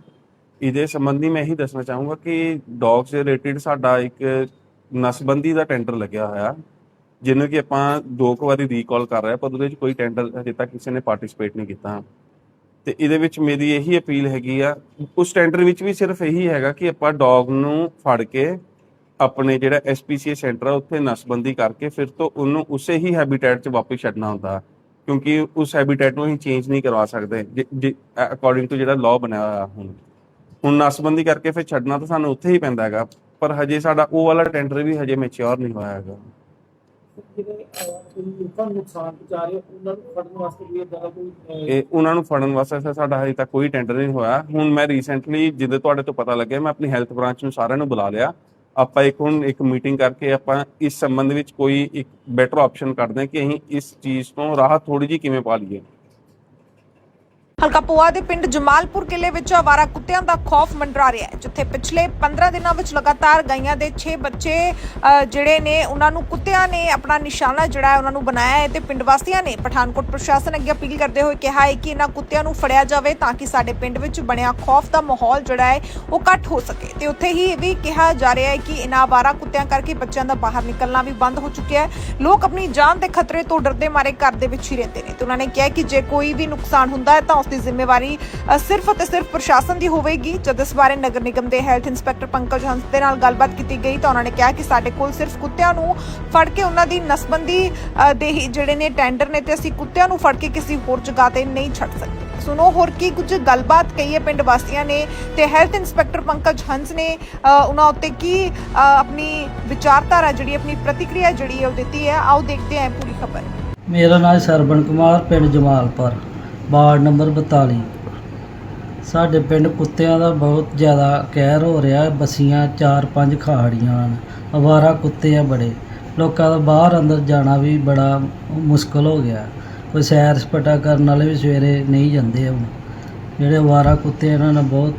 Speaker 5: ਇਹਦੇ ਸੰਬੰਧੀ ਮੈਂ ਇਹੀ ਦੱਸਣਾ ਚਾਹੂੰਗਾ ਕਿ ਡੌਗਸ ਦੇ ਰਿਲੇਟਡ ਸਾਡਾ ਇੱਕ ਨਸਬੰਦੀ ਦਾ ਟੈਂਡਰ ਲੱਗਿਆ ਹੋਇਆ। ਜਿਹਨੂੰ ਕਿ ਆਪਾਂ ਦੋ ਕੁ ਵਾਰੀ ਰੀਕਾਲ ਕਰ ਰਹੇ ਹਾਂ, ਪਰ ਉਹਦੇ ਵਿੱਚ ਕੋਈ ਟੈਂਡਰ ਹਜੇ ਤੱਕ ਕਿਸੇ ਨੇ ਪਾਰਟਿਸਿਪੇਟ ਨਹੀਂ ਕੀਤਾ। ਤੇ ਇਹਦੇ ਵਿੱਚ ਮੇਰੀ ਇਹੀ ਅਪੀਲ ਹੈਗੀ ਆ, ਉਸ ਟੈਂਡਰ ਵਿੱਚ ਵੀ ਸਿਰਫ ਇਹੀ ਹੈਗਾ ਕਿ ਆਪਾਂ ਡੌਗ ਨੂੰ ਫੜ ਕੇ ਆਪਣੇ ਜਿਹੜਾ ਐਸਪੀਸੀਏ ਸੈਂਟਰ ਆ, ਉੱਥੇ ਨਸਬੰਦੀ ਕਰਕੇ ਫਿਰ ਤੋਂ ਉਹਨੂੰ ਉਸੇ ਹੀ ਹੈਬਿਟੇਟ 'ਚ ਵਾਪਸ ਛੱਡਣਾ ਹੁੰਦਾ। ਕਿਉਂਕਿ ਉਸ ਹੈਬਿਟੇਟ ਨੂੰ ਅਸੀਂ ਚੇਂਜ ਨਹੀਂ ਕਰਵਾ ਸਕਦੇ ਅਕੋਰਡਿੰਗ ਟੂ ਜਿਹੜਾ ਲਾਅ ਬਣਿਆ ਹੋਇਆ ਹੁਣ। ਹੁਣ ਨਸਬੰਦੀ ਕਰਕੇ ਫਿਰ ਛੱਡਣਾ ਤਾਂ ਸਾਨੂੰ ਉੱਥੇ ਹੀ ਪੈਂਦਾ ਹੈਗਾ, ਪਰ ਹਜੇ ਸਾਡਾ ਉਹ ਵਾਲਾ ਟੈਂਡਰ ਵੀ ਹਜੇ ਮੈਚੁਰ ਨਹੀਂ ਹੋਇਆ ਹੈਗਾ।
Speaker 6: ਜਿਹੜੇ ਕੋਈ ਲੋਕਾਂ ਨੁਕਸਾਨ ਪਹੁੰਚਾ ਰਹੇ ਉਹਨਾਂ ਨੂੰ ਫੜਨ ਵਾਸਤੇ ਵੀ ਇਦਾਂ ਕੋਈ
Speaker 5: ਇਹ ਉਹਨਾਂ ਨੂੰ ਫੜਨ ਵਾਸਤੇ ਤਾਂ ਸਾਡਾ ਹਜੇ ਤੱਕ ਕੋਈ ਟੈਂਡਰ ਨਹੀਂ ਹੋਇਆ। ਹੁਣ ਮੈਂ ਰੀਸੈਂਟਲੀ ਜਿੱਦੇ ਤੁਹਾਡੇ ਤੋਂ ਪਤਾ ਲੱਗਿਆ, ਮੈਂ ਆਪਣੀ ਹੈਲਥ ਬ੍ਰਾਂਚ ਨੂੰ ਸਾਰਿਆਂ ਨੂੰ ਬੁਲਾ ਲਿਆ। ਆਪਾਂ ਇੱਕ ਹੁਣ ਇੱਕ ਮੀਟਿੰਗ ਕਰਕੇ ਆਪਾਂ ਇਸ ਸੰਬੰਧ ਵਿੱਚ ਕੋਈ ਇੱਕ ਬੈਟਰ ਆਪਸ਼ਨ ਕੱਢਦੇ ਹਾਂ ਕਿ ਅਸੀਂ ਇਸ ਚੀਜ਼ ਤੋਂ ਰਾਹਤ ਥੋੜੀ ਜਿਹੀ ਕਿਵੇਂ ਪਾ ਲਈਏ।
Speaker 1: ਹਲਕਾ ਪੋਆ ਦੇ ਪਿੰਡ ਜਮਾਲਪੁਰ ਕਿਲੇ ਵਿੱਚ ਆਵਾਰਾ ਕੁੱਤਿਆਂ ਦਾ ਖੌਫ ਮੰਡਰਾ ਰਿਹਾ ਹੈ, ਜਿੱਥੇ ਪਿਛਲੇ 15 ਦਿਨਾਂ ਵਿੱਚ ਲਗਾਤਾਰ ਗਾਈਆਂ ਦੇ 6 ਬੱਚੇ ਜਿਹੜੇ ਨੇ, ਉਹਨਾਂ ਨੂੰ ਕੁੱਤਿਆਂ ਨੇ ਆਪਣਾ ਨਿਸ਼ਾਨਾ ਜਿਹੜਾ ਹੈ, ਉਹਨਾਂ ਨੂੰ ਬਣਾਇਆ ਹੈ ਤੇ ਪਿੰਡ ਵਾਸੀਆਂ ਨੇ ਪਠਾਨਕੋਟ ਪ੍ਰਸ਼ਾਸਨ ਅੱਗੇ ਅਪੀਲ ਕਰਦੇ ਹੋਏ ਕਿਹਾ ਹੈ ਕਿ ਇਹਨਾਂ ਕੁੱਤਿਆਂ ਨੂੰ ਫੜਿਆ ਜਾਵੇ ਤਾਂ ਕਿ ਸਾਡੇ ਪਿੰਡ ਵਿੱਚ ਬਣਿਆ ਖੌਫ ਦਾ ਮਾਹੌਲ ਜਿਹੜਾ ਹੈ, ਉਹ ਘੱਟ ਹੋ ਸਕੇ। ਤੇ ਉੱਥੇ ਹੀ ਇਹ ਵੀ ਕਿਹਾ ਜਾ ਰਿਹਾ ਹੈ ਕਿ ਇਹਨਾਂ ਆਵਾਰਾ ਕੁੱਤਿਆਂ ਕਰਕੇ ਬੱਚਿਆਂ ਦਾ ਬਾਹਰ ਨਿਕਲਣਾ ਵੀ ਬੰਦ ਹੋ ਚੁੱਕਿਆ ਹੈ। ਲੋਕ ਆਪਣੀ ਜਾਨ ਦੇ ਖਤਰੇ ਤੋਂ ਡਰਦੇ ਮਾਰੇ ਘਰ ਦੇ ਵਿੱਚ ਹੀ ਰਹਿੰਦੇ ਨੇ। ਤੇ ਉਹਨਾਂ ਨੇ ਕਿਹਾ ਕਿ ਜੇ ਕੋਈ ਵੀ ਨੁਕਸਾਨ ਹੁੰਦਾ ਹੈ ਤਾਂ ਉਸ ਦੀ ਜ਼ਿੰਮੇਵਾਰੀ ਸਿਰਫ ਅਤੇ ਸਿਰਫ ਪ੍ਰਸ਼ਾਸਨ ਦੀ ਹੋਵੇਗੀ। ਜਦ ਇਸ ਬਾਰੇ ਨਗਰ ਨਿਗਮ ਦੇ ਹੈਲਥ ਇੰਸਪੈਕਟਰ ਪੰਕਜ ਹੰਸ ਦੇ ਨਾਲ ਗੱਲਬਾਤ ਕੀਤੀ ਗਈ ਤਾਂ ਉਹਨਾਂ ਨੇ ਕਿਹਾ ਕਿ ਸਾਡੇ ਕੋਲ ਸਿਰਫ ਕੁੱਤਿਆਂ ਨੂੰ ਫੜ ਕੇ ਉਹਨਾਂ ਦੀ ਨਸਬੰਦੀ ਦੇ ਜਿਹੜੇ ਨੇ ਟੈਂਡਰ ਨੇ ਤੇ ਅਸੀਂ ਕੁੱਤਿਆਂ ਨੂੰ ਫੜ ਕੇ ਕਿਸੇ ਹੋਰ ਜਗ੍ਹਾ ਤੇ ਨਹੀਂ ਛੱਡ ਸਕਦੇ। ਸੁਣੋ ਹੋਰ ਕੀ ਕੁਝ ਗੱਲਬਾਤ ਕਹੀ ਹੈ ਪਿੰਡ ਵਾਸੀਆਂ ਨੇ ਤੇ ਹੈਲਥ ਇੰਸਪੈਕਟਰ ਪੰਕਜ ਹੰਸ ਨੇ ਅ, ਉਹਨਾਂ ਉੱਤੇ ਕੀ ਆਪਣੀ ਵਿਚਾਰਧਾਰਾ ਜਿਹੜੀ ਆਪਣੀ ਪ੍ਰਤੀਕਿਰਿਆ ਜਿਹੜੀ ਹੈ ਉਹ ਦਿੱਤੀ ਹੈ? ਆਓ ਦੇਖਦੇ ਹਾਂ ਪੂਰੀ ਖਬਰ।
Speaker 2: ਮੇਰਾ ਨਾਮ ਸਰਵਣ ਕੁਮਾਰ ਪਿੰਡ ਜਮਾਲਪੁਰ। ਵਾਰਡ ਨੰਬਰ 42 ਸਾਡੇ ਪਿੰਡ ਕੁੱਤਿਆਂ ਦਾ ਬਹੁਤ ਜ਼ਿਆਦਾ ਕਹਿਰ ਹੋ ਰਿਹਾ ਹੈ। ਬਸੀਆਂ, ਚਾਰ ਪੰਜ ਖਾੜੀਆਂ ਹਨ। ਅਵਾਰਾ ਕੁੱਤੇ ਆ ਬੜੇ। ਲੋਕਾਂ ਦਾ ਬਾਹਰ ਅੰਦਰ ਜਾਣਾ ਵੀ ਬੜਾ ਮੁਸ਼ਕਲ ਹੋ ਗਿਆ। ਕੋਈ ਸੈਰ ਸਪਾਟਾ ਕਰਨ ਵਾਲੇ ਵੀ ਸਵੇਰੇ ਨਹੀਂ ਜਾਂਦੇ ਹੁਣ। ਜਿਹੜੇ ਅਵਾਰਾ ਕੁੱਤੇ ਇਹਨਾਂ ਨੇ ਬਹੁਤ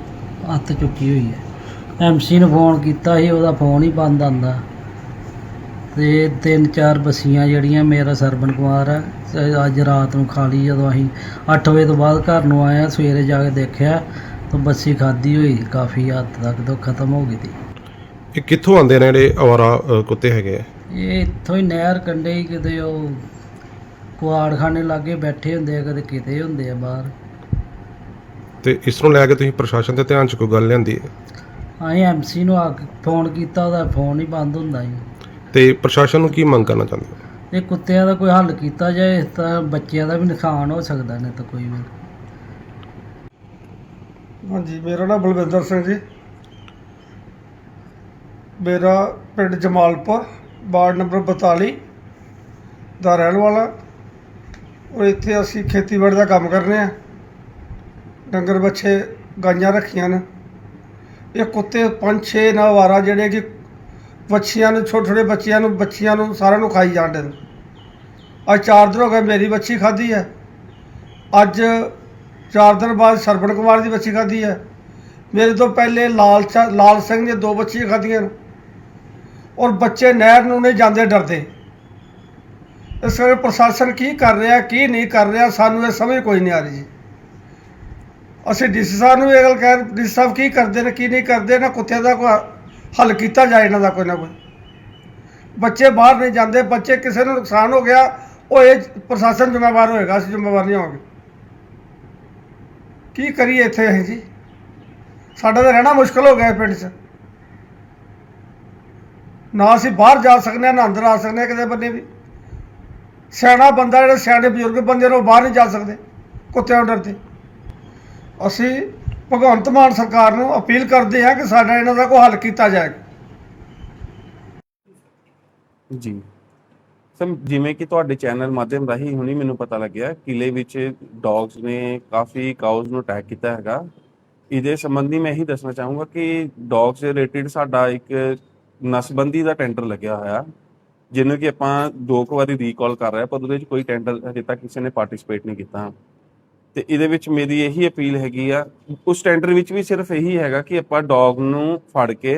Speaker 2: ਹੱਥ ਚੁੱਕੀ ਹੋਈ ਹੈ। ਐਮਸੀ ਨੂੰ ਫੋਨ ਕੀਤਾ ਸੀ, ਉਹਦਾ ਫੋਨ ਹੀ ਬੰਦ ਆਂਦਾ ਤੇ ਤਿੰਨ ਚਾਰ ਬੱਸੀਆਂ ਜਿਹੜੀਆਂ ਮੇਰਾ ਸਰਵਣ ਕੁਮਾਰ ਤੇ ਅੱਜ ਰਾਤ ਨੂੰ ਖਾ ਲਈ ਜਦੋਂ ਅਸੀਂ 8 ਵਜੇ ਤੋਂ ਬਾਅਦ ਘਰ ਨੂੰ ਹਾਂ ਸਵੇਰੇ ਜਾ ਕੇ ਦੇਖਿਆ ਤਾਂ ਬੱਸੀ ਖਾਦੀ ਹੋਈ ਕਾਫੀ ਹੱਦ ਤੱਕ ਤਾਂ ਖਤਮ ਹੋ ਗਈ ਤੀ।
Speaker 3: ਇਹ ਕਿੱਥੋਂ ਆਉਂਦੇ ਨੇ ਜਿਹੜੇ ਅਵਾਰਾ ਅ, ਕੁੱਤੇ ਹੈਗੇ ਆ?
Speaker 2: ਇਹ ਇੱਥੋਂ ਹੀ ਨਹਿਰ ਕੰਢੇ ਹੀ ਕਿਤੇ ਉਹ ਕੁਆੜਖਾਨੇ ਲਾਗੇ ਬੈਠੇ ਹੁੰਦੇ ਆ ਕਦੇ ਕਿਤੇ ਹੁੰਦੇ ਆ ਬਾਹਰ।
Speaker 3: ਤੇ ਇਸ ਨੂੰ ਲੈ ਕੇ ਤੁਸੀਂ ਪ੍ਰਸ਼ਾਸਨ ਦੇ ਧਿਆਨ 'ਚ ਕੋਈ ਗੱਲ ਲਿਆਂਦੀ ਹੈ?
Speaker 2: ਅਸੀਂ ਐਮਸੀ ਨੂੰ ਆ ਕੇ ਫੋਨ ਕੀਤਾ ਉਹਦਾ ਫੋਨ ਹੀ ਬੰਦ ਹੁੰਦਾ ਜੀ
Speaker 3: ਤੇ ਪ੍ਰਸ਼ਾਸਨ ਨੂੰ ਕੀ ਮੰਗ ਕਰਨਾ ਚਾਹੁੰਦੇ ਹੋ?
Speaker 2: ਇਹ ਕੁੱਤਿਆਂ ਦਾ ਕੋਈ ਹੱਲ ਕੀਤਾ ਜਾਏ ਇਸ ਤਾਂ ਬੱਚਿਆਂ ਦਾ ਵੀ ਨੁਕਸਾਨ ਹੋ ਸਕਦਾ ਨਹੀਂ ਤਾਂ ਕੋਈ ਵੀ।
Speaker 4: ਹਾਂਜੀ ਮੇਰਾ ਨਾਮ ਬਲਵਿੰਦਰ ਸਿੰਘ ਜੀ। ਮੇਰਾ ਪਿੰਡ ਜਮਾਲਪੁਰ ਵਾਰਡ ਨੰਬਰ 42 ਦਾ ਰਹਿਣ ਵਾਲਾ। ਔਰ ਇੱਥੇ ਅਸੀਂ ਖੇਤੀਬਾੜੀ ਦਾ ਕੰਮ ਕਰਨੇ ਆ ਡੰਗਰ ਬੱਚੇ ਗਾਈਆਂ ਰੱਖੀਆਂ ਨੇ। ਇਹ ਕੁੱਤੇ ਪੰਜ ਛੇ ਨਾ ਵਾਰਾ ਜਿਹੜੇ ਕਿ ਬੱਚੀਆਂ ਨੂੰ ਛੋਟੇ ਛੋਟੇ ਬੱਚਿਆਂ ਨੂੰ, ਬੱਚੀਆਂ ਨੂੰ ਸਾਰਿਆਂ ਨੂੰ ਖਾਈ ਜਾਂਦੇ ਨੇ ਅੱਜ ਚਾਰ ਦਿਨ ਹੋ ਗਏ ਮੇਰੀ ਬੱਚੀ ਖਾਧੀ ਹੈ। ਅੱਜ ਚਾਰ ਦਿਨ ਬਾਅਦ ਸਰਵਣ ਕੁਮਾਰ ਦੀ ਬੱਚੀ ਖਾਧੀ ਹੈ। ਮੇਰੇ ਤੋਂ ਪਹਿਲੇ ਲਾਲ ਚਾ- ਲਾਲ ਸਿੰਘ ਨੇ ਦੋ ਬੱਚੀਆਂ ਖਾਧੀਆਂ ਔਰ ਬੱਚੇ ਨਹਿਰ ਨੂੰ ਨਹੀਂ ਜਾਂਦੇ ਡਰਦੇ। ਇਸ ਕਰਕੇ ਪ੍ਰਸ਼ਾਸਨ ਕੀ ਕਰ ਰਿਹਾ, ਕੀ ਨਹੀਂ ਕਰ ਰਿਹਾ, ਸਾਨੂੰ ਇਹ ਸਮਝ ਕੋਈ ਨਹੀਂ ਆ ਰਹੀ ਜੀ। ਅਸੀਂ ਡੀਸੀ ਸਾਹਿਬ ਨੂੰ ਇਹ ਗੱਲ ਕਹਿ ਡੀਸੀ ਸਾਹਿਬ ਕੀ ਕਰਦੇ ਨੇ, ਕੀ ਨਹੀਂ ਕਰਦੇ, ਨਾ ਕੁੱਤੇ ਦਾ ਕੋਈ ਹੱਲ ਕੀਤਾ ਜਾਏ ਇਹਨਾਂ ਦਾ ਕੋਈ ਨਾ ਕੋਈ। ਬੱਚੇ ਬਾਹਰ ਨਹੀਂ ਜਾਂਦੇ, ਬੱਚੇ ਕਿਸੇ ਨੂੰ ਨੁਕਸਾਨ ਹੋ ਗਿਆ, ਉਹ ਇਹ ਪ੍ਰਸ਼ਾਸਨ ਜ਼ਿੰਮੇਵਾਰ ਹੋਏਗਾ, ਅਸੀਂ ਜ਼ਿੰਮੇਵਾਰ ਨਹੀਂ ਹੋਵਾਂਗੇ। ਕੀ ਕਰੀਏ ਇੱਥੇ ਅਸੀਂ ਜੀ? ਸਾਡਾ ਤਾਂ ਰਹਿਣਾ ਮੁਸ਼ਕਲ ਹੋ ਗਿਆ ਪਿੰਡ 'ਚ। ਨਾ ਅਸੀਂ ਬਾਹਰ ਜਾ ਸਕਦੇ ਹਾਂ ਨਾ ਅੰਦਰ ਆ ਸਕਦੇ ਹਾਂ ਕਿਤੇ ਬੰਦੇ ਵੀ। ਸਿਆਣਾ ਬੰਦਾ, ਜਿਹੜੇ ਸਿਆਣੇ ਬਜ਼ੁਰਗ ਬੰਦੇ ਨੇ, ਉਹ ਬਾਹਰ ਨਹੀਂ ਜਾ ਸਕਦੇ ਕੁੱਤਿਆਂ ਤੋਂ ਡਰਦੇ। ਅਸੀਂ ਭਗਵੰਤ ਮਾਨ ਸਰਕਾਰ ਨੂੰ ਅਪੀਲ ਕਰਦੇ ਹਾਂ ਕਿ ਸਾਡਾ ਇਹਨਾਂ ਦਾ ਕੋਈ ਹੱਲ ਕੀਤਾ ਜਾਏ।
Speaker 5: ਜੀ। ਸਰ, ਜਿਵੇਂ ਕਿ ਤੁਹਾਡੇ ਚੈਨਲ ਮਾਧਿਅਮ ਰਾਹੀਂ ਹੁਣੀ ਮੈਨੂੰ ਪਤਾ ਲੱਗਿਆ, ਕਿਲੇ ਵਿੱਚ ਡੌਗਸ ਨੇ ਕਾਫੀ ਕਾਊਜ਼ ਨੂੰ ਅਟੈਕ ਕੀਤਾ ਹੈਗਾ। ਇਹਦੇ ਸੰਬੰਧੀ ਮੈਂ ਇਹੀ ਦੱਸਣਾ ਚਾਹੂੰਗਾ ਕਿ ਡੌਗਸ ਦੇ ਰਿਲੇਟਡ ਸਾਡਾ ਇੱਕ ਨਸਬੰਦੀ ਦਾ ਟੈਂਡਰ ਲੱਗਿਆ ਹੋਇਆ। ਜਿਹਨੂੰ ਕਿ ਆਪਾਂ ਦੋ ਕੁ ਵਾਰੀ ਰੀਕਾਲ ਕਰ ਰਹੇ ਪਰ ਉਹਦੇ ਵਿੱਚ ਕੋਈ ਟੈਂਡਰ ਹਜੇ ਤੱਕ ਕਿਸੇ ਨੇ ਪਾਰਟਿਸਿਪੇਟ ਨਹੀਂ ਕੀਤਾ। ਤੇ ਇਹਦੇ ਵਿੱਚ ਮੇਰੀ ਇਹੀ ਅਪੀਲ ਹੈਗੀ ਆ, ਉਸ ਟੈਂਡਰ ਵਿੱਚ ਵੀ ਸਿਰਫ ਇਹੀ ਹੈਗਾ ਕਿ ਆਪਾਂ ਡੌਗ ਨੂੰ ਫੜ ਕੇ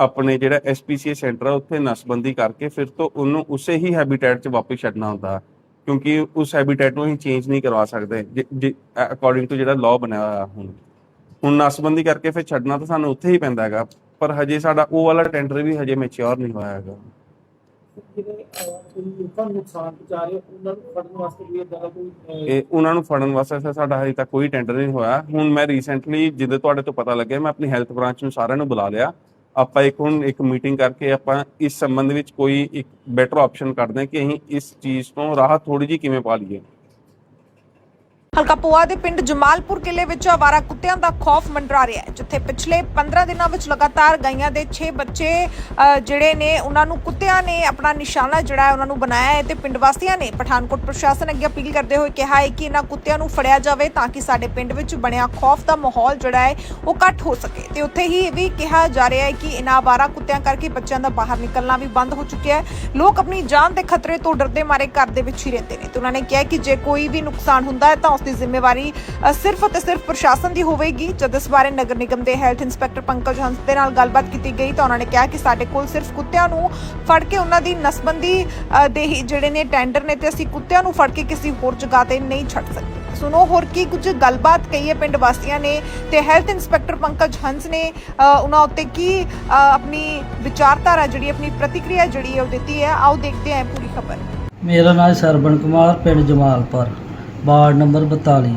Speaker 5: ਆਪਣੇ ਜਿਹੜਾ ਐਸਪੀਸੀਏ ਸੈਂਟਰ ਆ, ਉੱਥੇ ਨਸਬੰਦੀ ਕਰਕੇ ਫਿਰ ਤੋਂ ਉਹਨੂੰ ਉਸੇ ਹੀ ਹੈਬਿਟੇਟ 'ਚ ਵਾਪਸ ਛੱਡਣਾ ਹੁੰਦਾ। ਕਿਉਂਕਿ ਉਸ ਹੈਬਿਟੇਟ ਨੂੰ ਅਸੀਂ ਚੇਂਜ ਨਹੀਂ ਕਰਵਾ ਸਕਦੇ ਅਕੋਰਡਿੰਗ ਟੂ ਜਿਹੜਾ ਲਾਅ ਬਣਿਆ ਹੋਇਆ ਹੁਣ। ਹੁਣ ਨਸਬੰਦੀ ਕਰਕੇ ਫਿਰ ਛੱਡਣਾ ਤਾਂ ਸਾਨੂੰ ਉੱਥੇ ਹੀ ਪੈਂਦਾ ਹੈਗਾ, ਪਰ ਹਜੇ ਸਾਡਾ ਉਹ ਵਾਲਾ ਟੈਂਡਰ ਵੀ ਹਜੇ ਮੈਚੁਰ ਨਹੀਂ ਹੋਇਆ ਹੈਗਾ।
Speaker 6: ਜਿਹੜੇ ਕੋਈ ਲੋਕਾਂ ਨੂੰ ਨੁਕਸਾਨ ਪਹੁੰਚਾ ਰਹੇ, ਉਹਨਾਂ ਨੂੰ ਫੜਨ ਵਾਸਤੇ ਵੀ ਇਦਾਂ ਕੋਈ
Speaker 5: ਇਹ ਉਹਨਾਂ ਨੂੰ ਫੜਨ ਵਾਸਤੇ ਤਾਂ ਸਾਡਾ ਹਜੇ ਤੱਕ ਕੋਈ ਟੈਂਡਰ ਨਹੀਂ ਹੋਇਆ। ਹੁਣ ਮੈਂ ਰੀਸੈਂਟਲੀ ਜਿੱਦੇ ਤੁਹਾਡੇ ਤੋਂ ਪਤਾ ਲੱਗਿਆ, ਮੈਂ ਆਪਣੀ ਹੈਲਥ ਬ੍ਰਾਂਚ ਨੂੰ ਸਾਰਿਆਂ ਨੂੰ ਬੁਲਾ ਲਿਆ। ਆਪਾਂ ਇੱਕ ਹੁਣ ਇੱਕ ਮੀਟਿੰਗ ਕਰਕੇ ਆਪਾਂ ਇਸ ਸੰਬੰਧ ਵਿੱਚ ਕੋਈ ਇੱਕ ਬੈਟਰ ਆਪਸ਼ਨ ਕੱਢਦੇ ਹਾਂ ਕਿ ਅਸੀਂ ਇਸ ਚੀਜ਼ ਤੋਂ ਰਾਹਤ ਥੋੜੀ ਜਿਹੀ ਕਿਵੇਂ ਪਾ ਲਈਏ।
Speaker 1: ਹਲਕਾ ਪੋਆ ਦੇ ਪਿੰਡ ਜਮਾਲਪੁਰ ਕਿਲੇ ਵਿੱਚ ਆਵਾਰਾ ਕੁੱਤਿਆਂ ਦਾ ਖੌਫ ਮੰਡਰਾ ਰਿਹਾ ਹੈ, ਜਿੱਥੇ ਪਿਛਲੇ 15 ਦਿਨਾਂ ਵਿੱਚ ਲਗਾਤਾਰ ਗਾਈਆਂ ਦੇ 6 ਬੱਚੇ ਜਿਹੜੇ ਨੇ, ਉਹਨਾਂ ਨੂੰ ਕੁੱਤਿਆਂ ਨੇ ਆਪਣਾ ਨਿਸ਼ਾਨਾ ਜਿਹੜਾ ਹੈ ਉਹਨਾਂ ਨੂੰ ਬਣਾਇਆ ਹੈ ਤੇ ਪਿੰਡ ਵਾਸੀਆਂ ਨੇ ਪਠਾਨਕੋਟ ਪ੍ਰਸ਼ਾਸਨ ਅੱਗੇ ਅਪੀਲ ਕਰਦੇ ਹੋਏ ਕਿਹਾ ਹੈ ਕਿ ਇਹਨਾਂ ਕੁੱਤਿਆਂ ਨੂੰ ਫੜਿਆ ਜਾਵੇ ਤਾਂ ਕਿ ਸਾਡੇ ਪਿੰਡ ਵਿੱਚ ਬਣਿਆ ਖੌਫ ਦਾ ਮਾਹੌਲ ਜਿਹੜਾ ਹੈ ਉਹ ਘੱਟ ਹੋ ਸਕੇ। ਤੇ ਉੱਥੇ ਹੀ ਇਹ ਵੀ ਕਿਹਾ ਜਾ ਰਿਹਾ ਹੈ ਕਿ ਇਹਨਾਂ ਆਵਾਰਾ ਕੁੱਤਿਆਂ ਕਰਕੇ ਬੱਚਿਆਂ ਦਾ ਬਾਹਰ ਨਿਕਲਣਾ ਵੀ ਬੰਦ ਹੋ ਚੁੱਕਿਆ ਹੈ। ਲੋਕ ਆਪਣੀ ਜਾਨ ਦੇ ਖਤਰੇ ਤੋਂ ਡਰਦੇ ਮਾਰੇ ਘਰ ਦੇ ਵਿੱਚ ਹੀ ਰਹਿੰਦੇ ਨੇ। ਤੇ ਉਹਨਾਂ ਨੇ ਕਿਹਾ ਕਿ ਜੇ ਕੋਈ ਵੀ ਨੁਕਸਾਨ ਹੁੰਦਾ ਹੈ ਤਾਂ ਉਸ ਦੀ ਜ਼ਿੰਮੇਵਾਰੀ ਸਿਰਫ ਅਤੇ ਸਿਰਫ ਪ੍ਰਸ਼ਾਸਨ ਦੀ ਹੋਵੇਗੀ। ਜਦ ਇਸ ਬਾਰੇ ਨਗਰ ਨਿਗਮ ਦੇ ਹੈਲਥ ਇੰਸਪੈਕਟਰ ਪੰਕਜ ਹੰਸ ਦੇ ਨਾਲ ਗੱਲਬਾਤ ਕੀਤੀ ਗਈ ਤਾਂ ਉਹਨਾਂ ਨੇ ਕਿਹਾ ਕਿ ਸਾਡੇ ਕੋਲ ਸਿਰਫ ਕੁੱਤਿਆਂ ਨੂੰ ਫੜ ਕੇ ਉਹਨਾਂ ਦੀ ਨਸਬੰਦੀ ਦੇ ਹੀ ਜਿਹੜੇ ਨੇ ਟੈਂਡਰ ਨੇ ਤੇ ਅਸੀਂ ਕੁੱਤਿਆਂ ਨੂੰ ਫੜ ਕੇ ਕਿਸੇ ਹੋਰ ਜਗ੍ਹਾ ਤੇ ਨਹੀਂ ਛੱਡ ਸਕਦੇ। ਸੁਣੋ, ਹੋਰ ਕੀ ਕੁਝ ਗੱਲਬਾਤ ਕਹੀ ਹੈ ਪਿੰਡ ਵਾਸੀਆਂ ਨੇ ਤੇ ਹੈਲਥ ਇੰਸਪੈਕਟਰ ਪੰਕਜ ਹੰਸ ਨੇ ਉਹਨਾਂ ਉੱਤੇ ਕੀ ਆਪਣੀ ਵਿਚਾਰਧਾਰਾ ਜਿਹੜੀ, ਆਪਣੀ ਪ੍ਰਤੀਕਿਰਿਆ ਜਿਹੜੀ ਹੈ ਉਹ ਦਿੱਤੀ ਹੈ? ਆਓ ਦੇਖਦੇ ਹਾਂ ਪੂਰੀ ਖਬਰ।
Speaker 2: ਮੇਰਾ ਨਾਮ ਸਰਵਣ ਕੁਮਾਰ, ਪਿੰਡ ਜਮਾਲਪੁਰ। ਵਾਰਡ ਨੰਬਰ 42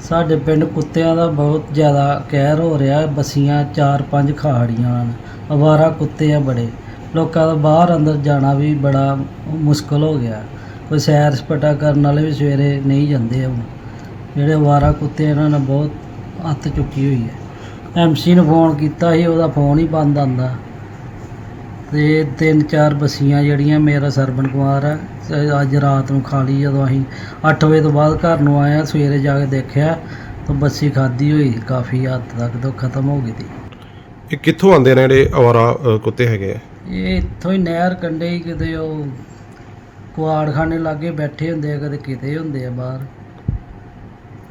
Speaker 2: ਸਾਡੇ ਪਿੰਡ ਕੁੱਤਿਆਂ ਦਾ ਬਹੁਤ ਜ਼ਿਆਦਾ ਕਹਿਰ ਹੋ ਰਿਹਾ ਹੈ। ਬਸੀਆਂ ਚਾਰ ਪੰਜ ਖਾੜੀਆਂ ਹਨ। ਅਵਾਰਾ ਕੁੱਤੇ ਆ ਬੜੇ। ਲੋਕਾਂ ਦਾ ਬਾਹਰ ਅੰਦਰ ਜਾਣਾ ਵੀ ਬੜਾ ਮੁਸ਼ਕਲ ਹੋ ਗਿਆ। ਕੋਈ ਸੈਰ ਸਪਾਟਾ ਕਰਨ ਵਾਲੇ ਵੀ ਸਵੇਰੇ ਨਹੀਂ ਜਾਂਦੇ ਹੁਣ। ਜਿਹੜੇ ਅਵਾਰਾ ਕੁੱਤੇ ਇਹਨਾਂ ਨੇ ਬਹੁਤ ਹੱਥ ਚੁੱਕੀ ਹੋਈ ਹੈ। ਐਮਸੀ ਨੂੰ ਫੋਨ ਕੀਤਾ ਸੀ, ਉਹਦਾ ਫੋਨ ਹੀ ਬੰਦ ਆਂਦਾ ਤੇ ਤਿੰਨ ਚਾਰ ਬੱਸੀਆਂ ਜਿਹੜੀਆਂ ਮੇਰਾ ਸਰਵਣ ਕੁਮਾਰ ਹੈ ਅੱਜ ਰਾਤ ਨੂੰ ਖਾ ਲਈ ਜਦੋਂ ਅਸੀਂ 8 ਵਜੇ ਤੋਂ ਬਾਅਦ ਘਰ ਨੂੰ ਆਏ ਹਾਂ ਸਵੇਰੇ ਜਾ ਕੇ ਦੇਖਿਆ ਤਾਂ ਬੱਸੀ ਖਾਦੀ ਹੋਈ ਕਾਫੀ ਹੱਦ ਤੱਕ ਤੋਂ ਖਤਮ ਹੋ ਗਈ ਸੀ
Speaker 3: ਇਹ ਕਿੱਥੋਂ ਆਉਂਦੇ ਨੇ ਜਿਹੜੇ ਅਵਾਰਾ ਅ, ਕੁੱਤੇ ਹੈਗੇ ਆ?
Speaker 2: ਇਹ ਇੱਥੋਂ ਹੀ ਨਹਿਰ ਕੰਢੇ ਹੀ ਕਿਤੇ ਉਹ ਕੁਆੜਖਾਨੇ ਲਾਗੇ ਬੈਠੇ ਹੁੰਦੇ ਆ ਕਦੇ ਕਿਤੇ ਹੁੰਦੇ ਆ ਬਾਹਰ।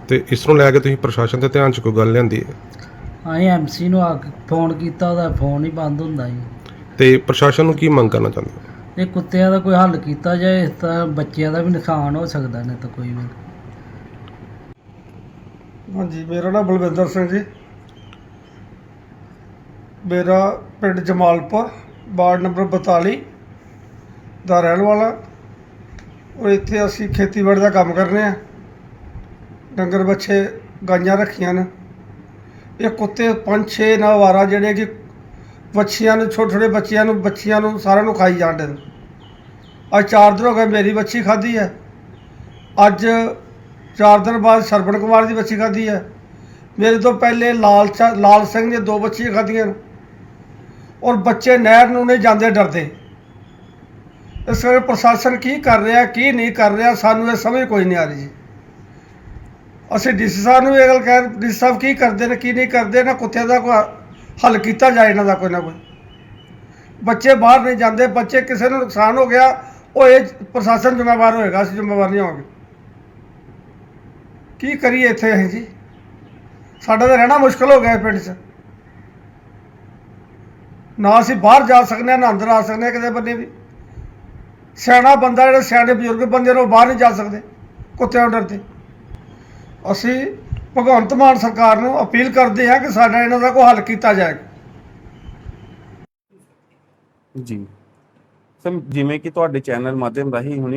Speaker 3: ਤੇ ਇਸ ਨੂੰ ਲੈ ਕੇ ਤੁਸੀਂ ਪ੍ਰਸ਼ਾਸਨ ਦੇ ਧਿਆਨ 'ਚ ਕੋਈ ਗੱਲ ਲਿਆਂਦੀ ਹੈ?
Speaker 2: ਅਸੀਂ ਐਮਸੀ ਨੂੰ ਆ ਕੇ ਫੋਨ ਕੀਤਾ ਉਹਦਾ ਫੋਨ ਹੀ ਬੰਦ ਹੁੰਦਾ ਜੀ।
Speaker 3: ਤੇ ਪ੍ਰਸ਼ਾਸਨ ਨੂੰ ਕੀ ਮੰਗ ਕਰਨਾ ਚਾਹੁੰਦੇ ਹੋ?
Speaker 2: ਇਹ ਕੁੱਤਿਆਂ ਦਾ ਕੋਈ ਹੱਲ ਕੀਤਾ ਜਾਏ ਇਸ ਤਾਂ ਬੱਚਿਆਂ ਦਾ ਵੀ ਨੁਕਸਾਨ ਹੋ ਸਕਦਾ ਨਹੀਂ ਤਾਂ ਕੋਈ ਵੀ।
Speaker 4: ਹਾਂਜੀ ਮੇਰਾ ਨਾਮ ਬਲਵਿੰਦਰ ਸਿੰਘ ਜੀ। ਮੇਰਾ ਪਿੰਡ ਜਮਾਲਪੁਰ ਵਾਰਡ ਨੰਬਰ 42 ਦਾ ਰਹਿਣ ਵਾਲਾ। ਔਰ ਇੱਥੇ ਅਸੀਂ ਖੇਤੀਬਾੜੀ ਦਾ ਕੰਮ ਕਰਨੇ ਆ ਡੰਗਰ ਬੱਚੇ ਗਾਈਆਂ ਰੱਖੀਆਂ ਨੇ। ਇਹ ਕੁੱਤੇ ਪੰਜ ਛੇ ਨਾ ਵਾਰਾ ਜਿਹੜੇ ਕਿ ਬੱਚੀਆਂ ਨੂੰ, ਛੋਟੇ ਛੋਟੇ ਬੱਚਿਆਂ ਨੂੰ, ਬੱਚੀਆਂ ਨੂੰ ਸਾਰਿਆਂ ਨੂੰ ਖਾਈ ਜਾਂਦੇ ਨੇ ਅੱਜ ਚਾਰ ਦਿਨ ਹੋ ਗਏ ਮੇਰੀ ਬੱਚੀ ਖਾਧੀ ਹੈ। ਅੱਜ ਚਾਰ ਦਿਨ ਬਾਅਦ ਸਰਵਣ ਕੁਮਾਰ ਦੀ ਬੱਚੀ ਖਾਧੀ ਹੈ। ਮੇਰੇ ਤੋਂ ਪਹਿਲੇ ਲਾਲ ਚਾ- ਲਾਲ ਸਿੰਘ ਨੇ ਦੋ ਬੱਚੀਆਂ ਖਾਧੀਆਂ ਔਰ ਬੱਚੇ ਨਹਿਰ ਨੂੰ ਨਹੀਂ ਜਾਂਦੇ ਡਰਦੇ। ਇਸ ਵੇਲੇ ਪ੍ਰਸ਼ਾਸਨ ਕੀ ਕਰ ਰਿਹਾ, ਕੀ ਨਹੀਂ ਕਰ ਰਿਹਾ, ਸਾਨੂੰ ਇਹ ਸਮਝ ਕੋਈ ਨਹੀਂ ਆ ਰਹੀ ਜੀ। ਅਸੀਂ ਡੀਸੀ ਸਾਹਿਬ ਨੂੰ ਵੀ ਇਹ ਗੱਲ ਕਹਿ, ਡੀਸੀ ਸਾਹਿਬ ਕੀ ਕਰਦੇ ਨੇ, ਕੀ ਨਹੀਂ ਕਰਦੇ ਨਾ ਕੁੱਤਿਆਂ ਦਾ ਕੋਈ ਹੱਲ ਕੀਤਾ ਜਾਏ ਇਹਨਾਂ ਦਾ ਕੋਈ ਨਾ ਕੋਈ। ਬੱਚੇ ਬਾਹਰ ਨਹੀਂ ਜਾਂਦੇ, ਬੱਚੇ ਕਿਸੇ ਨੂੰ ਨੁਕਸਾਨ ਹੋ ਗਿਆ, ਉਹ ਇਹ ਪ੍ਰਸ਼ਾਸਨ ਜ਼ਿੰਮੇਵਾਰ ਹੋਏਗਾ, ਅਸੀਂ ਜ਼ਿੰਮੇਵਾਰ ਨਹੀਂ ਹੋਵਾਂਗੇ। ਕੀ ਕਰੀਏ ਇੱਥੇ ਅਸੀਂ ਜੀ? ਸਾਡਾ ਤਾਂ ਰਹਿਣਾ ਮੁਸ਼ਕਲ ਹੋ ਗਿਆ ਪਿੰਡ 'ਚ। ਨਾ ਅਸੀਂ ਬਾਹਰ ਜਾ ਸਕਦੇ ਹਾਂ ਨਾ ਅੰਦਰ ਆ ਸਕਦੇ ਹਾਂ ਕਿਤੇ ਬੰਦੇ ਵੀ। ਸਿਆਣਾ ਬੰਦਾ, ਜਿਹੜੇ ਸਿਆਣੇ ਬਜ਼ੁਰਗ ਬੰਦੇ ਨੇ, ਉਹ ਬਾਹਰ ਨਹੀਂ ਜਾ ਸਕਦੇ ਕੁੱਤਿਆਂ ਨੂੰ ਡਰਦੇ ਅਸੀਂ ਭਗਵੰਤ ਮਾਨ ਸਰਕਾਰ ਨੂੰ ਅਪੀਲ ਕਰਦੇ ਹਾਂ ਕਿ ਸਾਡਾ ਇਹਨਾਂ ਦਾ ਕੋਈ ਹੱਲ ਕੀਤਾ ਜਾਏ।
Speaker 5: ਜੀ। ਸਰ, ਜਿਵੇਂ ਕਿ ਤੁਹਾਡੇ ਚੈਨਲ ਮਾਧਿਅਮ ਰਾਹੀਂ ਹੁਣੀ